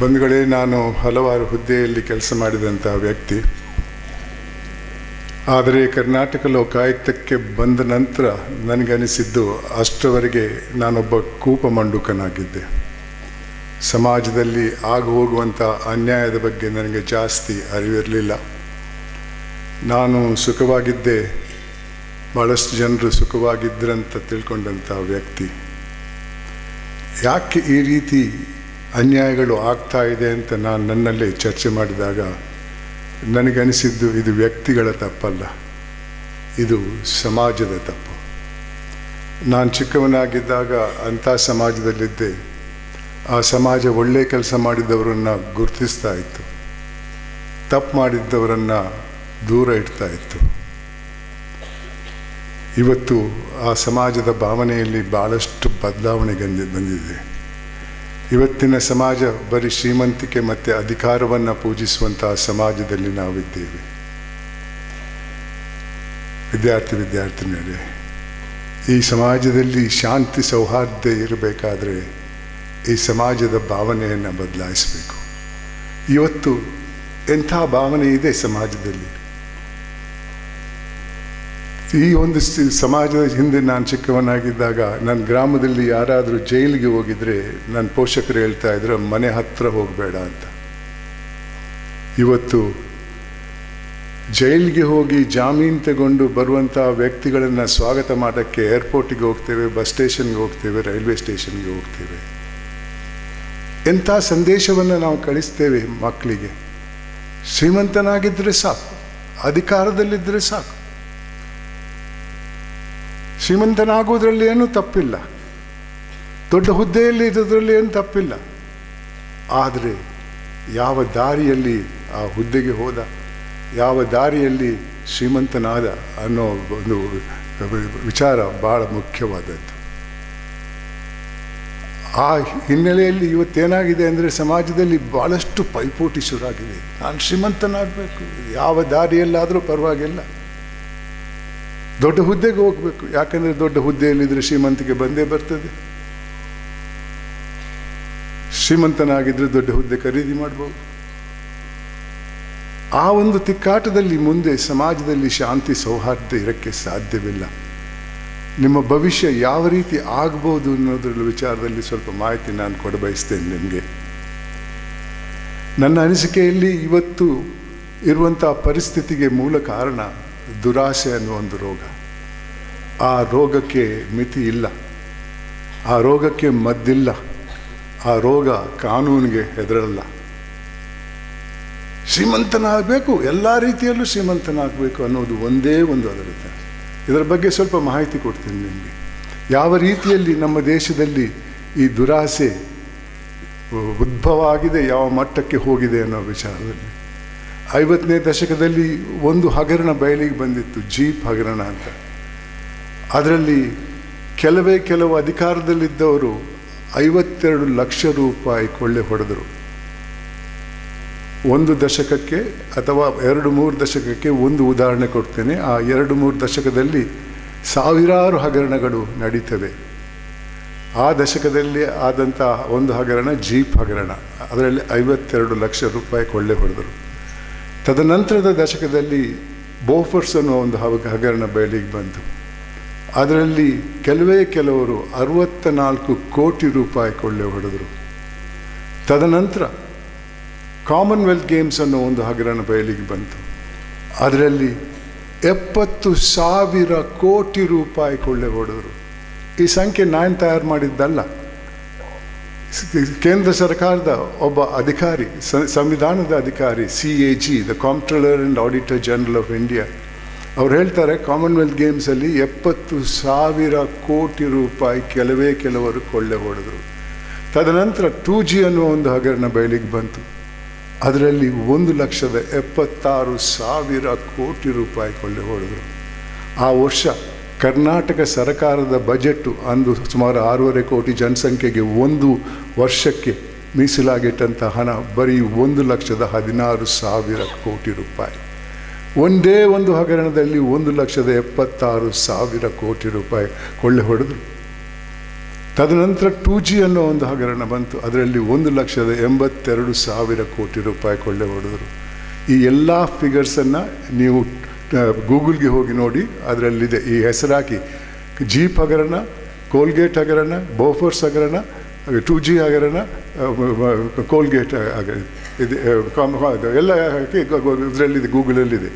ಬಂಧುಗಳೇ, ನಾನು ಹಲವಾರು ಹುದ್ದೆಯಲ್ಲಿ ಕೆಲಸ ಮಾಡಿದಂಥ ವ್ಯಕ್ತಿ. ಆದರೆ ಕರ್ನಾಟಕ ಲೋಕಾಯುಕ್ತಕ್ಕೆ ಬಂದ ನಂತರ ನನಗನಿಸಿದ್ದು, ಅಷ್ಟರವರೆಗೆ ನಾನೊಬ್ಬ ಕೂಪ ಮಂಡುಕನಾಗಿದ್ದೆ. ಸಮಾಜದಲ್ಲಿ ಆಗು ಹೋಗುವಂಥ ಅನ್ಯಾಯದ ಬಗ್ಗೆ ನನಗೆ ಜಾಸ್ತಿ ಅರಿವಿರಲಿಲ್ಲ. ನಾನು ಸುಖವಾಗಿದ್ದೆ ಭಾಳಷ್ಟು ಜನರು ಸುಖವಾಗಿದ್ದರಂತ ತಿಳ್ಕೊಂಡಂಥ ವ್ಯಕ್ತಿ. ಯಾಕೆ ಈ ರೀತಿ ಅನ್ಯಾಯಗಳು ಆಗ್ತಾ ಇದೆ ಅಂತ ನಾನು ನನ್ನಲ್ಲೇ ಚರ್ಚೆ ಮಾಡಿದಾಗ ನನಗನಿಸಿದ್ದು ಇದು ವ್ಯಕ್ತಿಗಳ ತಪ್ಪಲ್ಲ. ಇದು ಸಮಾಜದ ತಪ್ಪು. ನಾನು ಚಿಕ್ಕವನಾಗಿದ್ದಾಗ ಅಂಥ ಸಮಾಜದಲ್ಲಿದ್ದೆ. ಆ ಸಮಾಜ ಒಳ್ಳೆ ಕೆಲಸ ಮಾಡಿದವರನ್ನು ಗುರುತಿಸ್ತಾ ಇತ್ತು. ತಪ್ಪು ಮಾಡಿದ್ದವರನ್ನು ದೂರ ಇಡ್ತಾ ಇತ್ತು. ಇವತ್ತು ಆ ಸಮಾಜದ ಭಾವನೆಯಲ್ಲಿ ಭಾಳಷ್ಟು ಬದಲಾವಣೆ ಬಂದಿದೆ. ಇವತ್ತಿನ ಸಮಾಜ ಬರೀ ಶ್ರೀಮಂತಿಕೆ ಮತ್ತು ಅಧಿಕಾರವನ್ನು ಪೂಜಿಸುವಂತಹ ಸಮಾಜದಲ್ಲಿ ನಾವಿದ್ದೇವೆ. ವಿದ್ಯಾರ್ಥಿ ವಿದ್ಯಾರ್ಥಿನಿಯರೇ, ಈ ಸಮಾಜದಲ್ಲಿ ಶಾಂತಿ ಸೌಹಾರ್ದ ಇರಬೇಕಾದರೆ ಈ ಸಮಾಜದ ಭಾವನೆಯನ್ನು ಬದಲಾಯಿಸಬೇಕು. ಇವತ್ತು ಎಂಥ ಭಾವನೆ ಇದೆ ಸಮಾಜದಲ್ಲಿ? ಈ ಒಂದು ಸಮಾಜದ ಹಿಂದೆ ನಾನು ಚಿಕ್ಕವನಾಗಿದ್ದಾಗ ನನ್ನ ಗ್ರಾಮದಲ್ಲಿ ಯಾರಾದರೂ ಜೈಲಿಗೆ ಹೋಗಿದ್ರೆ ನನ್ನ ಪೋಷಕರು ಹೇಳ್ತಾ ಇದ್ರು, ಮನೆ ಹತ್ರ ಹೋಗಬೇಡ ಅಂತ. ಇವತ್ತು ಜೈಲಿಗೆ ಹೋಗಿ ಜಾಮೀನು ತಗೊಂಡು ಬರುವಂಥ ವ್ಯಕ್ತಿಗಳನ್ನು ಸ್ವಾಗತ ಮಾಡೋಕ್ಕೆ ಏರ್ಪೋರ್ಟಿಗೆ ಹೋಗ್ತೇವೆ, ಬಸ್ ಸ್ಟೇಷನ್ಗೆ ಹೋಗ್ತೇವೆ, ರೈಲ್ವೆ ಸ್ಟೇಷನ್ಗೆ ಹೋಗ್ತೇವೆ. ಎಂಥ ಸಂದೇಶವನ್ನು ನಾವು ಕಳಿಸ್ತೇವೆ ಮಕ್ಕಳಿಗೆ? ಶ್ರೀಮಂತನಾಗಿದ್ದರೆ ಸಾಕು ಅಧಿಕಾರದಲ್ಲಿದ್ದರೆ ಸಾಕು. ಶ್ರೀಮಂತನಾಗುವುದರಲ್ಲಿ ಏನೂ ತಪ್ಪಿಲ್ಲ. ದೊಡ್ಡ ಹುದ್ದೆಯಲ್ಲಿ ಇರೋದ್ರಲ್ಲಿ ಏನು ತಪ್ಪಿಲ್ಲ. ಆದರೆ ಯಾವ ದಾರಿಯಲ್ಲಿ ಆ ಹುದ್ದೆಗೆ ಹೋದ, ಯಾವ ದಾರಿಯಲ್ಲಿ ಶ್ರೀಮಂತನಾದ ಅನ್ನೋ ಒಂದು ವಿಚಾರ ಭಾಳ ಮುಖ್ಯವಾದದ್ದು. ಆ ಹಿನ್ನೆಲೆಯಲ್ಲಿ ಇವತ್ತೇನಾಗಿದೆ ಅಂದರೆ ಸಮಾಜದಲ್ಲಿ ಭಾಳಷ್ಟು ಪೈಪೋಟಿ ಶುರುವಾಗಿದೆ. ನಾನು ಶ್ರೀಮಂತನಾಗಬೇಕು. ಯಾವ ದಾರಿಯಲ್ಲಾದರೂ ಪರವಾಗಿಲ್ಲ. ದೊಡ್ಡ ಹುದ್ದೆಗೆ ಹೋಗಬೇಕು. ಯಾಕಂದರೆ ದೊಡ್ಡ ಹುದ್ದೆಯಲ್ಲಿದ್ದರೆ ಶ್ರೀಮಂತಿಗೆ ಬಂದೇ ಬರ್ತದೆ. ಶ್ರೀಮಂತನಾಗಿದ್ದರೆ ದೊಡ್ಡ ಹುದ್ದೆ ಖರೀದಿ ಮಾಡಬಹುದು ಆ ಒಂದು ತಿಕ್ಕಾಟದಲ್ಲಿ ಮುಂದೆ ಸಮಾಜದಲ್ಲಿ ಶಾಂತಿ ಸೌಹಾರ್ದ ಇರಕ್ಕೆ ಸಾಧ್ಯವಿಲ್ಲ. ನಿಮ್ಮ ಭವಿಷ್ಯ ಯಾವ ರೀತಿ ಆಗ್ಬೋದು ಅನ್ನೋದ್ರ ವಿಚಾರದಲ್ಲಿ ಸ್ವಲ್ಪ ಮಾಹಿತಿ ನಾನು ಕೊಡಬಯಸ್ತೇನೆ ನಿಮಗೆ. ನನ್ನ ಅನಿಸಿಕೆಯಲ್ಲಿ ಇವತ್ತು ಇರುವಂಥ ಪರಿಸ್ಥಿತಿಗೆ ಮೂಲ ಕಾರಣ ದುರಾಸೆ ಅನ್ನೋ ಒಂದು ರೋಗ. ಆ ರೋಗಕ್ಕೆ ಮಿತಿ ಇಲ್ಲ. ಆ ರೋಗಕ್ಕೆ ಮದ್ದಿಲ್ಲ. ಆ ರೋಗ ಕಾನೂನಿಗೆ ಹೆದರಲ್ಲ. ಶ್ರೀಮಂತನಾಗಬೇಕು, ಎಲ್ಲ ರೀತಿಯಲ್ಲೂ ಶ್ರೀಮಂತನಾಗಬೇಕು ಅನ್ನೋದು ಒಂದೇ ಒಂದು ಅದರದ್ದು ಇದರ ಬಗ್ಗೆ ಸ್ವಲ್ಪ ಮಾಹಿತಿ ಕೊಡ್ತೀನಿ ನಿಮಗೆ. ಯಾವ ರೀತಿಯಲ್ಲಿ ನಮ್ಮ ದೇಶದಲ್ಲಿ ಈ ದುರಾಸೆ ಉದ್ಭವ ಆಗಿದೆ, ಯಾವ ಮಟ್ಟಕ್ಕೆ ಹೋಗಿದೆ ಅನ್ನೋ ವಿಚಾರದಲ್ಲಿ. ಐವತ್ತನೇ ದಶಕದಲ್ಲಿ ಒಂದು ಹಗರಣ ಬಯಲಿಗೆ ಬಂದಿತ್ತು, ಜೀಪ್ ಹಗರಣ ಅಂತ. ಅದರಲ್ಲಿ ಕೆಲವೇ ಕೆಲವು ಅಧಿಕಾರದಲ್ಲಿದ್ದವರು ಐವತ್ತೆರಡು ಲಕ್ಷ ರೂಪಾಯಿ ಕೊಳ್ಳೆ ಹೊಡೆದರು. ಒಂದು ದಶಕಕ್ಕೆ ಅಥವಾ ಎರಡು ಮೂರು ದಶಕಕ್ಕೆ ಒಂದು ಉದಾಹರಣೆ ಕೊಡ್ತೇನೆ. ಆ ಎರಡು ಮೂರು ದಶಕದಲ್ಲಿ ಸಾವಿರಾರು ಹಗರಣಗಳು ನಡೀತವೆ. ಆ ದಶಕದಲ್ಲಿ ಆದಂಥ ಒಂದು ಹಗರಣ ಜೀಪ್ ಹಗರಣ. ಅದರಲ್ಲಿ ಐವತ್ತೆರಡು ಲಕ್ಷ ರೂಪಾಯಿ ಕೊಳ್ಳೆ ಹೊಡೆದರು. ತದನಂತರದ ದಶಕದಲ್ಲಿ ಬೋಫರ್ಸ್ ಅನ್ನೋ ಒಂದು ಹಗರಣ ಬಯಲಿಗೆ ಬಂತು. ಅದರಲ್ಲಿ ಕೆಲವೇ ಕೆಲವರು ಅರವತ್ತ ನಾಲ್ಕು ಕೋಟಿ ರೂಪಾಯಿ ಕೊಳ್ಳೆ ಹೊಡೆದರು. ತದನಂತರ ಕಾಮನ್ವೆಲ್ತ್ ಗೇಮ್ಸ್ ಅನ್ನೋ ಒಂದು ಹಗರಣ ಬಯಲಿಗೆ ಬಂತು. ಅದರಲ್ಲಿ ಎಪ್ಪತ್ತು ಸಾವಿರ ಕೋಟಿ ರೂಪಾಯಿ ಕೊಳ್ಳೆ ಹೊಡೆದರು. ಈ ಸಂಖ್ಯೆ ನಾನು ತಯಾರು ಮಾಡಿದ್ದಲ್ಲ. ಕೇಂದ್ರ ಸರ್ಕಾರದ ಒಬ್ಬ ಅಧಿಕಾರಿ ಸಂವಿಧಾನದ ಅಧಿಕಾರಿ, C A G the comptroller and auditor general of India ಅವ್ರು ಹೇಳ್ತಾರೆ ಕಾಮನ್ವೆಲ್ತ್ ಗೇಮ್ಸಲ್ಲಿ ಎಪ್ಪತ್ತು ಸಾವಿರ ಕೋಟಿ ರೂಪಾಯಿ ಕೆಲವೇ ಕೆಲವರು ಕೊಳ್ಳೆ ಹೊಡೆದರು. ತದನಂತರ ಟೂ ಜಿ ಅನ್ನುವ ಒಂದು ಹಗರಣ ಬಯಲಿಗೆ ಬಂತು. ಅದರಲ್ಲಿ ಒಂದು ಲಕ್ಷದ ಎಪ್ಪತ್ತಾರು ಸಾವಿರ ಕೋಟಿ ರೂಪಾಯಿ ಕೊಳ್ಳೆ ಹೊಡೆದರು. ಆ ವರ್ಷ ಕರ್ನಾಟಕ ಸರ್ಕಾರದ ಬಜೆಟ್ಟು ಅಂದು ಸುಮಾರು ಆರೂವರೆ ಕೋಟಿ ಜನಸಂಖ್ಯೆಗೆ ಒಂದು ವರ್ಷಕ್ಕೆ ಮೀಸಲಾಗಿಟ್ಟಂಥ ಹಣ ಬರೀ ಒಂದು ಲಕ್ಷದ ಹದಿನಾರು ಸಾವಿರ ಕೋಟಿ ರೂಪಾಯಿ. ಒಂದೇ ಒಂದು ಹಗರಣದಲ್ಲಿ ಒಂದು ಲಕ್ಷದ ಎಪ್ಪತ್ತಾರು ಸಾವಿರ ಕೋಟಿ ರೂಪಾಯಿ ಕೊಳ್ಳೆ ಹೊಡೆದರು. ತದನಂತರ ಟೂ ಜಿ ಅನ್ನೋ ಒಂದು ಹಗರಣ ಬಂತು. ಅದರಲ್ಲಿ ಒಂದು ಲಕ್ಷದ ಎಂಬತ್ತೆರಡು ಸಾವಿರ ಕೋಟಿ ರೂಪಾಯಿ ಕೊಳ್ಳೆ ಹೊಡೆದರು. ಈ ಎಲ್ಲ ಫಿಗರ್ಸನ್ನು ನೀವು ಗೂಗಲ್ಗೆ ಹೋಗಿ ನೋಡಿ ಅದರಲ್ಲಿದೆ ಈ ಹೆಸರಾಕಿ ಜೀಪ್ ಹಗರಣ, ಕೋಲ್ಗೇಟ್ ಹಗರಣ, ಬೋಫೋರ್ಸ್ ಹಗರಣ, ಟೂ ಜಿ ಹಗರಣ ಕೋಲ್ಗೇಟ್ ಇದೆ ಎಲ್ಲ ಹಾಕಿ ಇದರಲ್ಲಿದೆ, ಗೂಗಲಲ್ಲಿದೆ.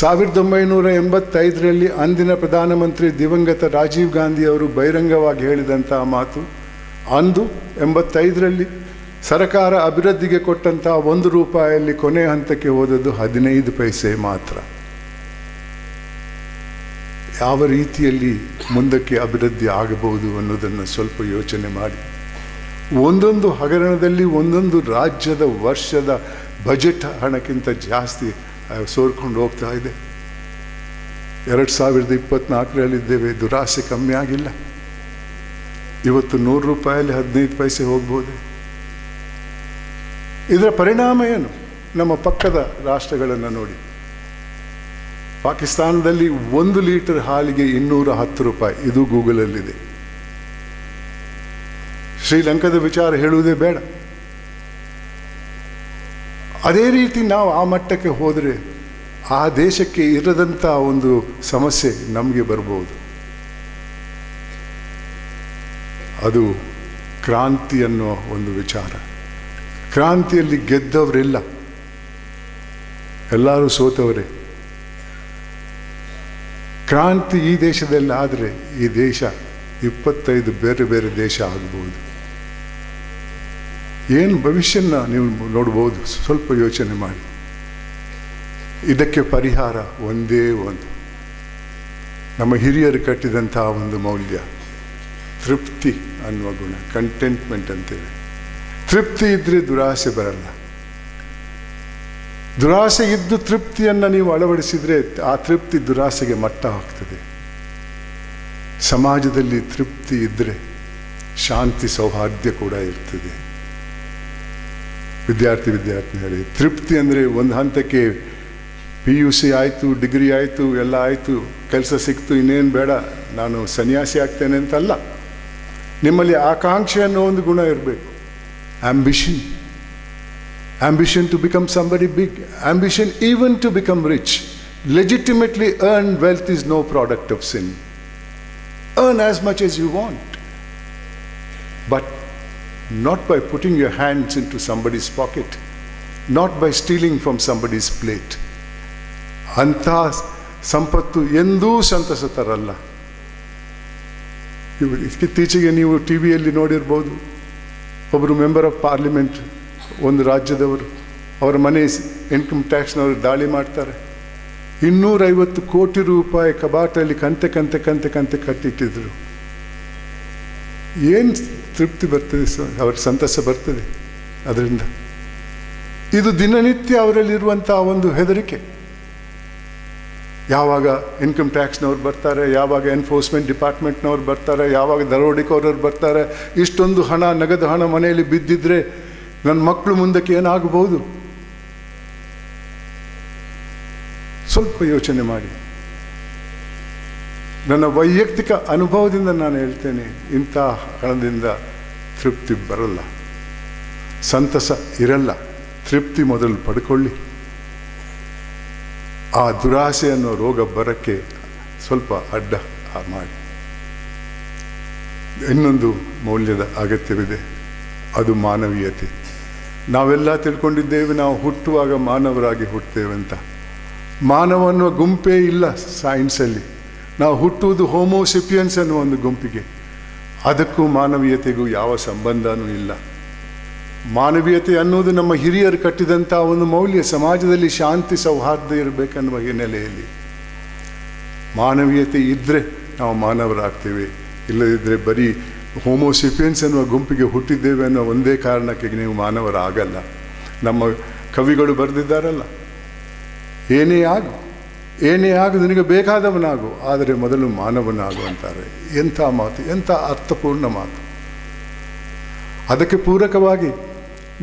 ಸಾವಿರದ ಒಂಬೈನೂರ ಎಂಬತ್ತೈದರಲ್ಲಿ ಅಂದಿನ ಪ್ರಧಾನಮಂತ್ರಿ ದಿವಂಗತ ರಾಜೀವ್ ಗಾಂಧಿ ಅವರು ಬಹಿರಂಗವಾಗಿ ಹೇಳಿದಂಥ ಮಾತು, ಅಂದು ಎಂಬತ್ತೈದರಲ್ಲಿ ಸರ್ಕಾರ ಅಭಿವೃದ್ಧಿಗೆ ಕೊಟ್ಟಂತಹ ಒಂದು ರೂಪಾಯಲ್ಲಿ ಕೊನೆ ಹಂತಕ್ಕೆ ಹೋದದ್ದು ಹದಿನೈದು ಪೈಸೆ ಮಾತ್ರ. ಯಾವ ರೀತಿಯಲ್ಲಿ ಮುಂದಕ್ಕೆ ಅಭಿವೃದ್ಧಿ ಆಗಬಹುದು ಅನ್ನೋದನ್ನು ಸ್ವಲ್ಪ ಯೋಚನೆ ಮಾಡಿ. ಒಂದೊಂದು ಹಗರಣದಲ್ಲಿ ಒಂದೊಂದು ರಾಜ್ಯದ ವರ್ಷದ ಬಜೆಟ್ ಹಣಕ್ಕಿಂತ ಜಾಸ್ತಿ ಸೋರ್ಕೊಂಡು ಹೋಗ್ತಾ ಇದೆ. ಎರಡು ಸಾವಿರದ ಇಪ್ಪತ್ನಾಲ್ಕರಲ್ಲಿದ್ದೇವೆ ದುರಾಸೆ ಕಮ್ಮಿ ಆಗಿಲ್ಲ. ಇವತ್ತು ನೂರು ರೂಪಾಯಲ್ಲಿ ಹದಿನೈದು ಪೈಸೆ ಹೋಗ್ಬೋದು? ಇದರ ಪರಿಣಾಮ ಏನು? ನಮ್ಮ ಪಕ್ಕದ ರಾಷ್ಟ್ರಗಳನ್ನು ನೋಡಿ. ಪಾಕಿಸ್ತಾನದಲ್ಲಿ ಒಂದು ಲೀಟರ್ ಹಾಲಿಗೆ ಇನ್ನೂರ ಹತ್ತು ರೂಪಾಯಿ. ಇದು ಗೂಗಲಲ್ಲಿದೆ. ಶ್ರೀಲಂಕಾದ ವಿಚಾರ ಹೇಳುವುದೇ ಬೇಡ. ಅದೇ ರೀತಿ ನಾವು ಆ ಮಟ್ಟಕ್ಕೆ ಹೋದರೆ ಆ ದೇಶಕ್ಕೆ ಇರದಂಥ ಒಂದು ಸಮಸ್ಯೆ ನಮಗೆ ಬರ್ಬೋದು. ಅದು ಕ್ರಾಂತಿ ಅನ್ನೋ ಒಂದು ವಿಚಾರ. ಕ್ರಾಂತಿಯಲ್ಲಿ ಗೆದ್ದವರಿಲ್ಲ. ಎಲ್ಲರೂ ಸೋತವರೇ. ಕ್ರಾಂತಿ ಈ ದೇಶದಲ್ಲಿ ಆದರೆ ಈ ದೇಶ ಇಪ್ಪತ್ತೈದು ಬೇರೆ ಬೇರೆ ದೇಶ ಆಗ್ಬೋದು. ಏನು ಭವಿಷ್ಯನ ನೀವು ನೋಡ್ಬೋದು? ಸ್ವಲ್ಪ ಯೋಚನೆ ಮಾಡಿ. ಇದಕ್ಕೆ ಪರಿಹಾರ ಒಂದೇ ಒಂದು. ನಮ್ಮ ಹಿರಿಯರು ಕಟ್ಟಿದಂತಹ ಒಂದು ಮೌಲ್ಯ, ತೃಪ್ತಿ ಅನ್ನುವ ಗುಣ ಕಂಟೆಂಟ್ಮೆಂಟ್ ಅಂತೇವೆ ತೃಪ್ತಿ ಇದ್ರೆ ದುರಾಸೆ ಬರಲ್ಲ. ದುರಾಸೆ ಇದ್ದು ತೃಪ್ತಿಯನ್ನು ನೀವು ಅಳವಡಿಸಿದರೆ ಆ ತೃಪ್ತಿ ದುರಾಸೆಗೆ ಮಟ್ಟ ಹಾಕ್ತದೆ. ಸಮಾಜದಲ್ಲಿ ತೃಪ್ತಿ ಇದ್ದರೆ ಶಾಂತಿ ಸೌಹಾರ್ದ್ಯ ಕೂಡ ಇರ್ತದೆ. ವಿದ್ಯಾರ್ಥಿ ವಿದ್ಯಾರ್ಥಿನಿಯರೇ, ತೃಪ್ತಿ ಅಂದರೆ ಒಂದು ಹಂತಕ್ಕೆ ಪಿ ಯು ಸಿ ಆಯಿತು, ಡಿಗ್ರಿ ಆಯಿತು, ಎಲ್ಲ ಆಯಿತು, ಕೆಲಸ ಸಿಕ್ತು, ಇನ್ನೇನು ಬೇಡ, ನಾನು ಸನ್ಯಾಸಿ ಆಗ್ತೇನೆ ಅಂತಲ್ಲ. ನಿಮ್ಮಲ್ಲಿ ಆಕಾಂಕ್ಷೆ ಅನ್ನೋ ಒಂದು ಗುಣ ಇರಬೇಕು. Ambition ambition to become somebody big, ambition even to become rich. Legitimately earned wealth is no product of sin. Earn as much as you want, but not by putting your hands into somebody's pocket, not by stealing from somebody's plate. ಅಂಥ ಸಂಪತ್ತು ಎಂದೂ ಸಂತಸ ತರಲ್ಲ ಇವು ಇತ್ತೀಚೆಗೆ ನೀವು T ವಿಯಲ್ಲಿ ನೋಡಿರ್ಬೋದು ಒಬ್ಬರು ಮೆಂಬರ್ ಆಫ್ ಪಾರ್ಲಿಮೆಂಟ್ ಒಂದು ರಾಜ್ಯದವರು ಅವರ ಮನೆ ಇನ್ಕಮ್ ಟ್ಯಾಕ್ಸ್ನವರು ದಾಳಿ ಮಾಡ್ತಾರೆ. ಇನ್ನೂರೈವತ್ತು ಕೋಟಿ ರೂಪಾಯಿ ಕಬಾಟಲ್ಲಿ ಕಂತೆ ಕಂತೆ ಕಂತೆ ಕಂತೆ ಕಟ್ಟಿಟ್ಟಿದ್ರು. ಏನು ತೃಪ್ತಿ ಬರ್ತದೆ ಅವ್ರ ಸಂತಸ ಬರ್ತದೆ ಅದರಿಂದ. ಇದು ದಿನನಿತ್ಯ ಅವರಲ್ಲಿರುವಂಥ ಒಂದು ಹೆದರಿಕೆ. ಯಾವಾಗ ಇನ್ಕಮ್ ಟ್ಯಾಕ್ಸ್ನವ್ರು ಬರ್ತಾರೆ, ಯಾವಾಗ ಎನ್ಫೋರ್ಸ್ಮೆಂಟ್ ಡಿಪಾರ್ಟ್ಮೆಂಟ್ನವ್ರು ಬರ್ತಾರೆ, ಯಾವಾಗ ದರೋಡಿಕೋರವ್ರು ಬರ್ತಾರೆ, ಇಷ್ಟೊಂದು ಹಣ, ನಗದು ಹಣ ಮನೆಯಲ್ಲಿ ಬಿದ್ದಿದ್ರೆ ನನ್ನ ಮಕ್ಕಳು ಮುಂದಕ್ಕೆ ಏನಾಗಬಹುದು? ಸ್ವಲ್ಪ ಯೋಚನೆ ಮಾಡಿ. ನನ್ನ ವೈಯಕ್ತಿಕ ಅನುಭವದಿಂದ ನಾನು ಹೇಳ್ತೇನೆ, ಇಂಥ ಹಣದಿಂದ ತೃಪ್ತಿ ಬರಲ್ಲ. ಸಂತಸ ಇರಲ್ಲ. ತೃಪ್ತಿ ಮೊದಲು ಪಡ್ಕೊಳ್ಳಿ. ಆ ದುರಾಸೆ ಅನ್ನೋ ರೋಗ ಬರಕ್ಕೆ ಸ್ವಲ್ಪ ಅಡ್ಡ ಮಾಡಿ. ಇನ್ನೊಂದು ಮೌಲ್ಯದ ಅಗತ್ಯವಿದೆ. ಅದು ಮಾನವೀಯತೆ. ನಾವೆಲ್ಲ ತಿಳ್ಕೊಂಡಿದ್ದೇವೆ, ನಾವು ಹುಟ್ಟುವಾಗ ಮಾನವರಾಗಿ ಹುಟ್ಟುತ್ತೇವೆ ಅಂತ ಮಾನವ ಅನ್ನುವ ಗುಂಪೇ ಇಲ್ಲ ಸೈನ್ಸಲ್ಲಿ. ನಾವು ಹುಟ್ಟುವುದು ಹೋಮೋಸಿಪಿಯನ್ಸ್ ಅನ್ನುವ ಒಂದು ಗುಂಪಿಗೆ. ಅದಕ್ಕೂ ಮಾನವೀಯತೆಗೂ ಯಾವ ಸಂಬಂಧನೂ ಇಲ್ಲ. ಮಾನವೀಯತೆ ಅನ್ನೋದು ನಮ್ಮ ಹಿರಿಯರು ಕಟ್ಟಿದಂಥ ಒಂದು ಮೌಲ್ಯ ಸಮಾಜದಲ್ಲಿ ಶಾಂತಿ ಸೌಹಾರ್ದ ಇರಬೇಕನ್ನುವ ಹಿನ್ನೆಲೆಯಲ್ಲಿ. ಮಾನವೀಯತೆ ಇದ್ದರೆ ನಾವು ಮಾನವರಾಗ್ತೇವೆ ಇಲ್ಲದಿದ್ದರೆ ಬರೀ ಹೋಮೋಸಿಪಿಯನ್ಸ್ ಎನ್ನುವ ಗುಂಪಿಗೆ ಹುಟ್ಟಿದ್ದೇವೆ ಅನ್ನೋ ಒಂದೇ ಕಾರಣಕ್ಕೆ ನೀವು ಮಾನವರಾಗಲ್ಲ. ನಮ್ಮ ಕವಿಗಳು ಬರೆದಿದ್ದಾರಲ್ಲ, ಏನೇ ಆಗು ಏನೇ ಆಗು ನಿನಗೆ ಬೇಕಾದವನಾಗು, ಆದರೆ ಮೊದಲು ಮಾನವನಾಗು ಅಂತಾರೆ. ಎಂಥ ಮಾತು, ಎಂಥ ಅರ್ಥಪೂರ್ಣ ಮಾತು. ಅದಕ್ಕೆ ಪೂರಕವಾಗಿ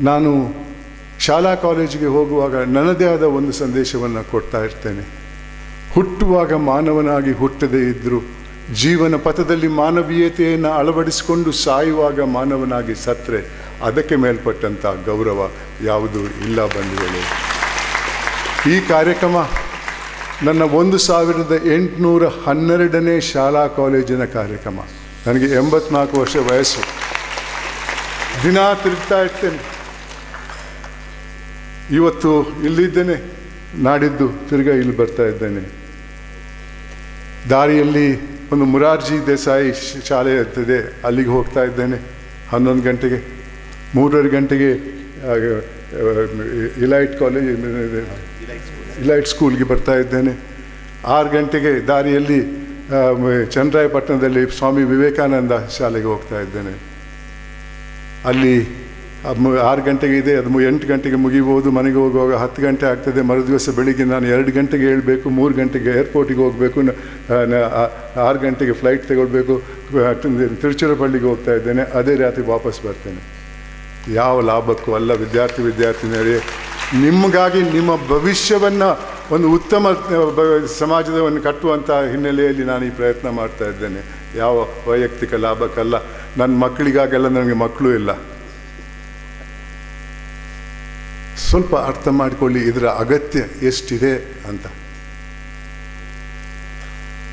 ನಾನು ಶಾಲಾ ಕಾಲೇಜಿಗೆ ಹೋಗುವಾಗ ನನ್ನದೇ ಆದ ಒಂದು ಸಂದೇಶವನ್ನು ಕೊಡ್ತಾ ಇರ್ತೇನೆ. ಹುಟ್ಟುವಾಗ ಮಾನವನಾಗಿ ಹುಟ್ಟದೇ ಇದ್ದರೂ ಜೀವನ ಪಥದಲ್ಲಿ ಮಾನವೀಯತೆಯನ್ನು ಅಳವಡಿಸಿಕೊಂಡು ಸಾಯುವಾಗ ಮಾನವನಾಗಿ ಸತ್ರೆ ಅದಕ್ಕೆ ಮೇಲ್ಪಟ್ಟಂಥ ಗೌರವ ಯಾವುದು ಇಲ್ಲ ಬಂಧುಗಳು. ಈ ಕಾರ್ಯಕ್ರಮ ನನ್ನ ಒಂದು ಸಾವಿರದ ಎಂಟುನೂರ ಹನ್ನೆರಡನೇ ಶಾಲಾ ಕಾಲೇಜಿನ ಕಾರ್ಯಕ್ರಮ. ನನಗೆ ಎಂಬತ್ನಾಲ್ಕು ವರ್ಷ ವಯಸ್ಸು. ದಿನ ತಿರುಗ್ತಾ ಇರ್ತೇನೆ. ಇವತ್ತು ಇಲ್ಲಿದ್ದೇನೆ, ನಾಡಿದ್ದು ತಿರ್ಗಾ ಇಲ್ಲಿ ಬರ್ತಾ ಇದ್ದೇನೆ. ದಾರಿಯಲ್ಲಿ ಒಂದು ಮುರಾರ್ಜಿ ದೇಸಾಯಿ ಶಾಲೆ ಇರ್ತದೆ. ಅಲ್ಲಿಗೆ ಹೋಗ್ತಾ ಇದ್ದೇನೆ. ಹನ್ನೊಂದು ಗಂಟೆಗೆ. ಮೂರುವರೆ ಗಂಟೆಗೆ ಇಲೈಟ್ ಕಾಲೇಜ್, ಇಲೈಟ್ ಸ್ಕೂಲ್ಗೆ ಬರ್ತಾ ಇದ್ದೇನೆ. ಆರು ಗಂಟೆಗೆ ದಾರಿಯಲ್ಲಿ ಚಂದ್ರಾಯಪಟ್ಟಣದಲ್ಲಿ ಸ್ವಾಮಿ ವಿವೇಕಾನಂದ ಶಾಲೆಗೆ ಹೋಗ್ತಾ ಇದ್ದೇನೆ. ಅಲ್ಲಿ ಆರು ಗಂಟೆಗೆ ಇದೆ, ಅದು ಎಂಟು ಗಂಟೆಗೆ ಮುಗಿಬೋದು, ಮನೆಗೆ ಹೋಗುವಾಗ ಹತ್ತು ಗಂಟೆ ಆಗ್ತದೆ. ಮರುದಿವಸ ಬೆಳಿಗ್ಗೆ ನಾನು ಎರಡು ಗಂಟೆಗೆ ಹೇಳಬೇಕು, ಮೂರು ಗಂಟೆಗೆ ಏರ್ಪೋರ್ಟಿಗೆ ಹೋಗಬೇಕು ಆರು ಗಂಟೆಗೆ ಫ್ಲೈಟ್ ತಗೊಳ್ಬೇಕು ತಿರುಚಿರಪಳ್ಳಿಗೆ ಹೋಗ್ತಾ ಇದ್ದೇನೆ. ಅದೇ ರಾತ್ರಿ ವಾಪಸ್ ಬರ್ತೇನೆ. ಯಾವ ಲಾಭಕ್ಕೂ ಅಲ್ಲ ವಿದ್ಯಾರ್ಥಿ ವಿದ್ಯಾರ್ಥಿನಿಯರೇ. ನಿಮಗಾಗಿ ನಿಮ್ಮ ಭವಿಷ್ಯವನ್ನು ಒಂದು ಉತ್ತಮ ಸಮಾಜದವನ್ನು ಕಟ್ಟುವಂಥ ಹಿನ್ನೆಲೆಯಲ್ಲಿ ನಾನು ಈ ಪ್ರಯತ್ನ ಮಾಡ್ತಾ ಇದ್ದೇನೆ. ಯಾವ ವೈಯಕ್ತಿಕ ಲಾಭಕ್ಕಲ್ಲ. ನನ್ನ ಮಕ್ಕಳಿಗಾಗೆಲ್ಲ ನನಗೆ ಮಕ್ಕಳು ಇಲ್ಲ. ಸ್ವಲ್ಪ ಅರ್ಥ ಮಾಡಿಕೊಳ್ಳಿ, ಇದರ ಅಗತ್ಯ ಎಷ್ಟಿದೆ ಅಂತ.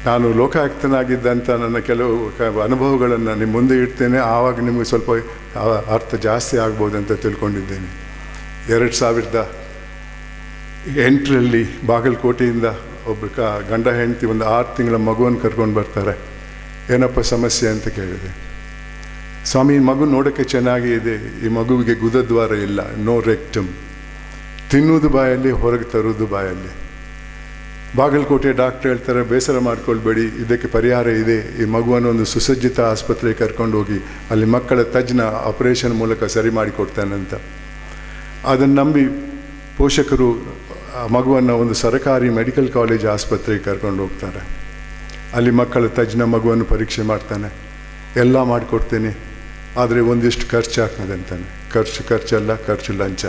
ನಾನು ಲೋಕಾಯುಕ್ತನಾಗಿದ್ದಂಥ ನನ್ನ ಕೆಲವು ಅನುಭವಗಳನ್ನು ನಿಮ್ಮ ಮುಂದೆ ಇಡ್ತೇನೆ. ಆವಾಗ ನಿಮಗೆ ಸ್ವಲ್ಪ ಅರ್ಥ ಜಾಸ್ತಿ ಆಗ್ಬೋದು ಅಂತ ತಿಳ್ಕೊಂಡಿದ್ದೇನೆ. ಎರಡು ಸಾವಿರದ ಎಂಟರಲ್ಲಿ ಬಾಗಲಕೋಟೆಯಿಂದ ಒಬ್ಬ ಕ, ಗಂಡ ಹೆಂಡತಿ ಒಂದು ಆರು ತಿಂಗಳ ಮಗುವನ್ನು ಕರ್ಕೊಂಡು ಬರ್ತಾರೆ. ಏನಪ್ಪ ಸಮಸ್ಯೆ ಅಂತ ಕೇಳಿದೆ. ಸ್ವಾಮಿ ಮಗು ನೋಡೋಕ್ಕೆ ಚೆನ್ನಾಗಿ ಇದೆ. ಈ ಮಗುವಿಗೆ ಗುದದ್ವಾರ ಇಲ್ಲ. No rectum. ತಿನ್ನುವುದು ಬಾಯಲ್ಲಿ, ಹೊರಗೆ ತರೋದು ಬಾಯಲ್ಲಿ. ಬಾಗಲಕೋಟೆ ಡಾಕ್ಟರ್ ಹೇಳ್ತಾರೆ, ಬೇಸರ ಮಾಡ್ಕೊಳ್ಬೇಡಿ, ಇದಕ್ಕೆ ಪರಿಹಾರ ಇದೆ. ಈ ಮಗುವನ್ನು ಒಂದು ಸುಸಜ್ಜಿತ ಆಸ್ಪತ್ರೆಗೆ ಕರ್ಕೊಂಡು ಹೋಗಿ, ಅಲ್ಲಿ ಮಕ್ಕಳ ತಜ್ಞ ಆಪರೇಷನ್ ಮೂಲಕ ಸರಿ ಮಾಡಿಕೊಡ್ತಾನಂತ ಅದನ್ನು ನಂಬಿ ಪೋಷಕರು, ಆ ಮಗುವನ್ನು ಒಂದು ಸರಕಾರಿ ಮೆಡಿಕಲ್ ಕಾಲೇಜ್ ಆಸ್ಪತ್ರೆಗೆ ಕರ್ಕೊಂಡು ಹೋಗ್ತಾರೆ. ಅಲ್ಲಿ ಮಕ್ಕಳ ತಜ್ಞ ಮಗುವನ್ನು ಪರೀಕ್ಷೆ ಮಾಡ್ತಾನೆ. ಎಲ್ಲ ಮಾಡಿಕೊಡ್ತೇನೆ. ಆದರೆ ಒಂದಿಷ್ಟು ಖರ್ಚಾಗ್ತದೆ ಅಂತಾನೆ. ಖರ್ಚು, ಖರ್ಚಲ್ಲ, ಖರ್ಚು, ಲಂಚ.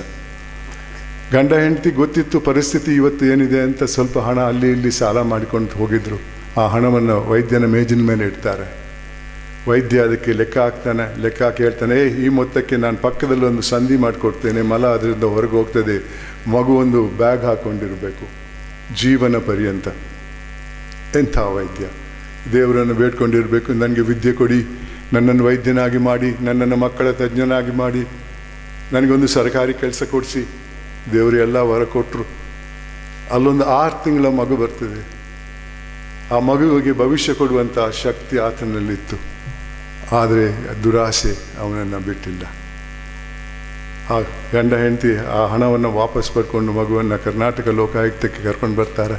ಗಂಡ ಹೆಂಡತಿ ಗೊತ್ತಿತ್ತು ಪರಿಸ್ಥಿತಿ ಇವತ್ತು ಏನಿದೆ ಅಂತ ಸ್ವಲ್ಪ ಹಣ ಅಲ್ಲಿ ಇಲ್ಲಿ ಸಾಲ ಮಾಡಿಕೊಂಡು ಹೋಗಿದ್ರು. ಆ ಹಣವನ್ನು ವೈದ್ಯನ ಮೇಜಿನ ಮೇಲೆ ಇಡ್ತಾರೆ. ವೈದ್ಯ ಅದಕ್ಕೆ ಲೆಕ್ಕ ಹಾಕ್ತಾನೆ, ಲೆಕ್ಕ ಹಾಕಿ ಹೇಳ್ತಾನೆ, ಏ, ಈ ಮೊತ್ತಕ್ಕೆ ನಾನು ಪಕ್ಕದಲ್ಲಿ ಒಂದು ಸಂಧಿ ಮಾಡಿಕೊಡ್ತೇನೆ, ಮಲ ಅದರಿಂದ ಹೊರಗೆ ಹೋಗ್ತದೆ, ಮಗು ಒಂದು ಬ್ಯಾಗ್ ಹಾಕ್ಕೊಂಡಿರಬೇಕು ಜೀವನ ಪರ್ಯಂತ. ಎಂಥ ವೈದ್ಯ. ದೇವರನ್ನು ಬೇಡ್ಕೊಂಡಿರಬೇಕು, ನನಗೆ ವಿದ್ಯೆ ಕೊಡಿ, ನನ್ನನ್ನು ವೈದ್ಯನಾಗಿ ಮಾಡಿ, ನನ್ನನ್ನು ಮಕ್ಕಳ ತಜ್ಞನಾಗಿ ಮಾಡಿ, ನನಗೊಂದು ಸರ್ಕಾರಿ ಕೆಲಸ ಕೊಡಿಸಿ ದೇವರು ಎಲ್ಲ ವರ ಕೊಟ್ಟರು ಅಲ್ಲೊಂದು ಆರು ತಿಂಗಳ ಮಗು ಬರ್ತದೆ. ಆ ಮಗುವಿಗೆ ಭವಿಷ್ಯ ಕೊಡುವಂಥ ಶಕ್ತಿ ಆತನಲ್ಲಿತ್ತು. ಆದರೆ ದುರಾಸೆ ಅವನನ್ನು ಬಿಟ್ಟಿಲ್ಲ. ಆ ಗಂಡ ಹೆಂಡತಿ ಆ ಹಣವನ್ನು ವಾಪಸ್ ಪಡ್ಕೊಂಡು ಮಗುವನ್ನು ಕರ್ನಾಟಕ ಲೋಕಾಯುಕ್ತಕ್ಕೆ ಕರ್ಕೊಂಡು ಬರ್ತಾರೆ.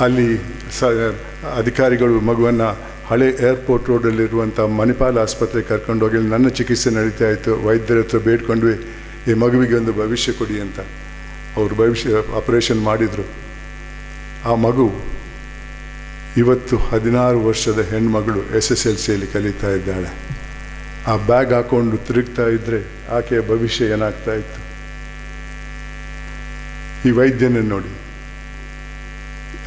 ಅಲ್ಲಿ ಸ ಅಧಿಕಾರಿಗಳು ಮಗುವನ್ನು ಹಳೆ ಏರ್ಪೋರ್ಟ್ ರೋಡಲ್ಲಿರುವಂಥ ಮಣಿಪಾಲ್ ಆಸ್ಪತ್ರೆಗೆ ಕರ್ಕೊಂಡು ಹೋಗಿ ನನ್ನ ಚಿಕಿತ್ಸೆ ನಡೀತಾ ಇತ್ತು. ವೈದ್ಯರ ಹತ್ರ ಬೇಡ್ಕೊಂಡ್ವಿ. ಈ ಮಗುವಿಗೆ ಒಂದು ಭವಿಷ್ಯ ಕೊಡಿ ಅಂತ ಅವರು ಭವಿಷ್ಯ ಆಪರೇಷನ್ ಮಾಡಿದರು. ಆ ಮಗು ಇವತ್ತು ಹದಿನಾರು ವರ್ಷದ ಹೆಣ್ಮಗಳು ಎಸ್ ಎಸ್ ಎಲ್ ಸಿಯಲ್ಲಿ ಕಲಿತಾ ಇದ್ದಾಳೆ. ಆ ಬ್ಯಾಗ್ ಹಾಕೊಂಡು ತಿರುಗ್ತಾ ಇದ್ದರೆ ಆಕೆಯ ಭವಿಷ್ಯ ಏನಾಗ್ತಾ ಇತ್ತು? ಈ ವೈದ್ಯನನ್ನು ನೋಡಿ.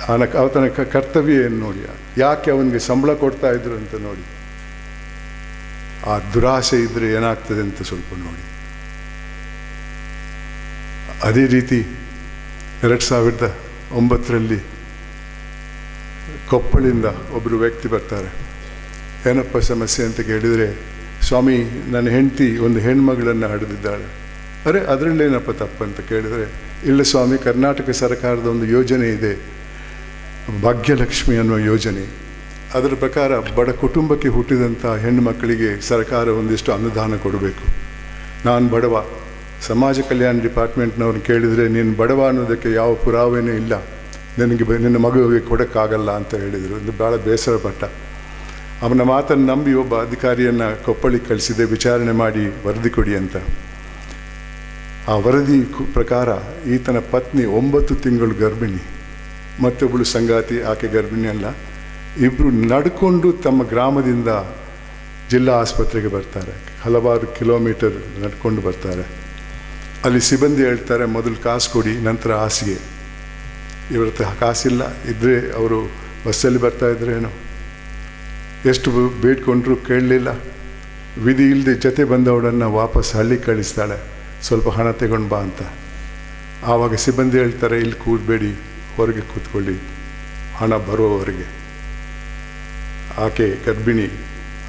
ಆನ ಅವತನ ಕರ್ತವ್ಯ ಏನು ನೋಡಿ? ಯಾಕೆ ಅವನಿಗೆ ಸಂಬಳ ಕೊಡ್ತಾ ಇದ್ರು ಅಂತ ನೋಡಿ. ಆ ದುರಾಸೆ ಇದ್ದರೆ ಏನಾಗ್ತದೆ ಅಂತ ಸ್ವಲ್ಪ ನೋಡಿ. ಅದೇ ರೀತಿ ಎರಡು ಸಾವಿರದ ಒಂಬತ್ತರಲ್ಲಿ ಕೊಪ್ಪಳಿಂದ ಒಬ್ಬರು ವ್ಯಕ್ತಿ ಬರ್ತಾರೆ. ಏನಪ್ಪ ಸಮಸ್ಯೆ ಅಂತ ಕೇಳಿದರೆ, ಸ್ವಾಮಿ, ನನ್ನ ಹೆಂಡತಿ ಒಂದು ಹೆಣ್ಮಗಳನ್ನು ಹಡಿದಿದ್ದಾಳೆ. ಅರೆ, ಅದರಲ್ಲೇನಪ್ಪ ತಪ್ಪು ಅಂತ ಕೇಳಿದರೆ, ಇಲ್ಲ ಸ್ವಾಮಿ, ಕರ್ನಾಟಕ ಸರ್ಕಾರದ ಒಂದು ಯೋಜನೆ ಇದೆ. ಭಾಗ್ಯಲಕ್ಷ್ಮಿ ಅನ್ನುವ ಯೋಜನೆ. ಅದರ ಪ್ರಕಾರ ಬಡ ಕುಟುಂಬಕ್ಕೆ ಹುಟ್ಟಿದಂಥ ಹೆಣ್ಣು ಮಕ್ಕಳಿಗೆ ಸರ್ಕಾರ ಒಂದಿಷ್ಟು ಅನುದಾನ ಕೊಡಬೇಕು. ನಾನು ಬಡವ. ಸಮಾಜ ಕಲ್ಯಾಣ ಡಿಪಾರ್ಟ್ಮೆಂಟ್ನವ್ರನ್ನ ಕೇಳಿದರೆ, ನೀನು ಬಡವ ಅನ್ನೋದಕ್ಕೆ ಯಾವ ಪುರಾವೆನೂ ಇಲ್ಲ. ನಿನಗೆ ನಿನ್ನ ಮಗುವಿಗೆ ಕೊಡೋಕ್ಕಾಗಲ್ಲ, ಅಂತ ಹೇಳಿದರು. ಇದು ಭಾಳ ಬೇಸರ ಪಟ್ಟ. ಅವನ ಮಾತನ್ನು ನಂಬಿ ಒಬ್ಬ ಅಧಿಕಾರಿಯನ್ನು ಕೊಪ್ಪಳಿಗೆ ಕಳಿಸಿದೆ ವಿಚಾರಣೆ ಮಾಡಿ ವರದಿ ಕೊಡಿ ಅಂತ. ಆ ವರದಿ ಪ್ರಕಾರ ಈತನ ಪತ್ನಿ ಒಂಬತ್ತು ತಿಂಗಳು ಗರ್ಭಿಣಿ ಮತ್ತೊಬ್ಬಳು ಸಂಗಾತಿ, ಆಕೆ ಗರ್ಭಿಣಿ ಅಲ್ಲ. ಇಬ್ಬರು ನಡ್ಕೊಂಡು ತಮ್ಮ ಗ್ರಾಮದಿಂದ ಜಿಲ್ಲಾ ಆಸ್ಪತ್ರೆಗೆ ಬರ್ತಾರೆ. ಹಲವಾರು ಕಿಲೋಮೀಟರ್ ನಡ್ಕೊಂಡು ಬರ್ತಾರೆ. ಅಲ್ಲಿ ಸಿಬ್ಬಂದಿ ಹೇಳ್ತಾರೆ, ಮೊದಲು ಕಾಸು ಕೊಡಿ, ನಂತರ ಹಾಸಿಗೆ. ಇವ್ರ ಹತ್ರ ಕಾಸಿಲ್ಲ ಇದ್ದರೆ ಅವರು ಬಸ್ಸಲ್ಲಿ ಬರ್ತಾ ಇದ್ರೇನೋ ಎಷ್ಟು ಬೇಡ್ಕೊಂಡ್ರು ಕೇಳಲಿಲ್ಲ. ವಿಧಿ ಇಲ್ಲದೆ ಜೊತೆ ಬಂದವಳನ್ನು ವಾಪಸ್ ಹಳ್ಳಿ ಕಳಿಸ್ತಾಳೆ. ಸ್ವಲ್ಪ ಹಣ ತಗೊಂಡು ಬಾ ಅಂತ. ಆವಾಗ ಸಿಬ್ಬಂದಿ ಹೇಳ್ತಾರೆ, ಇಲ್ಲಿ ಕೂಡಬೇಡಿ ಹೊರಗೆ ಕೂತ್ಕೊಳ್ಳಿ. ಹಣ ಬರುವವರೆಗೆ. ಆಕೆ ಗರ್ಭಿಣಿ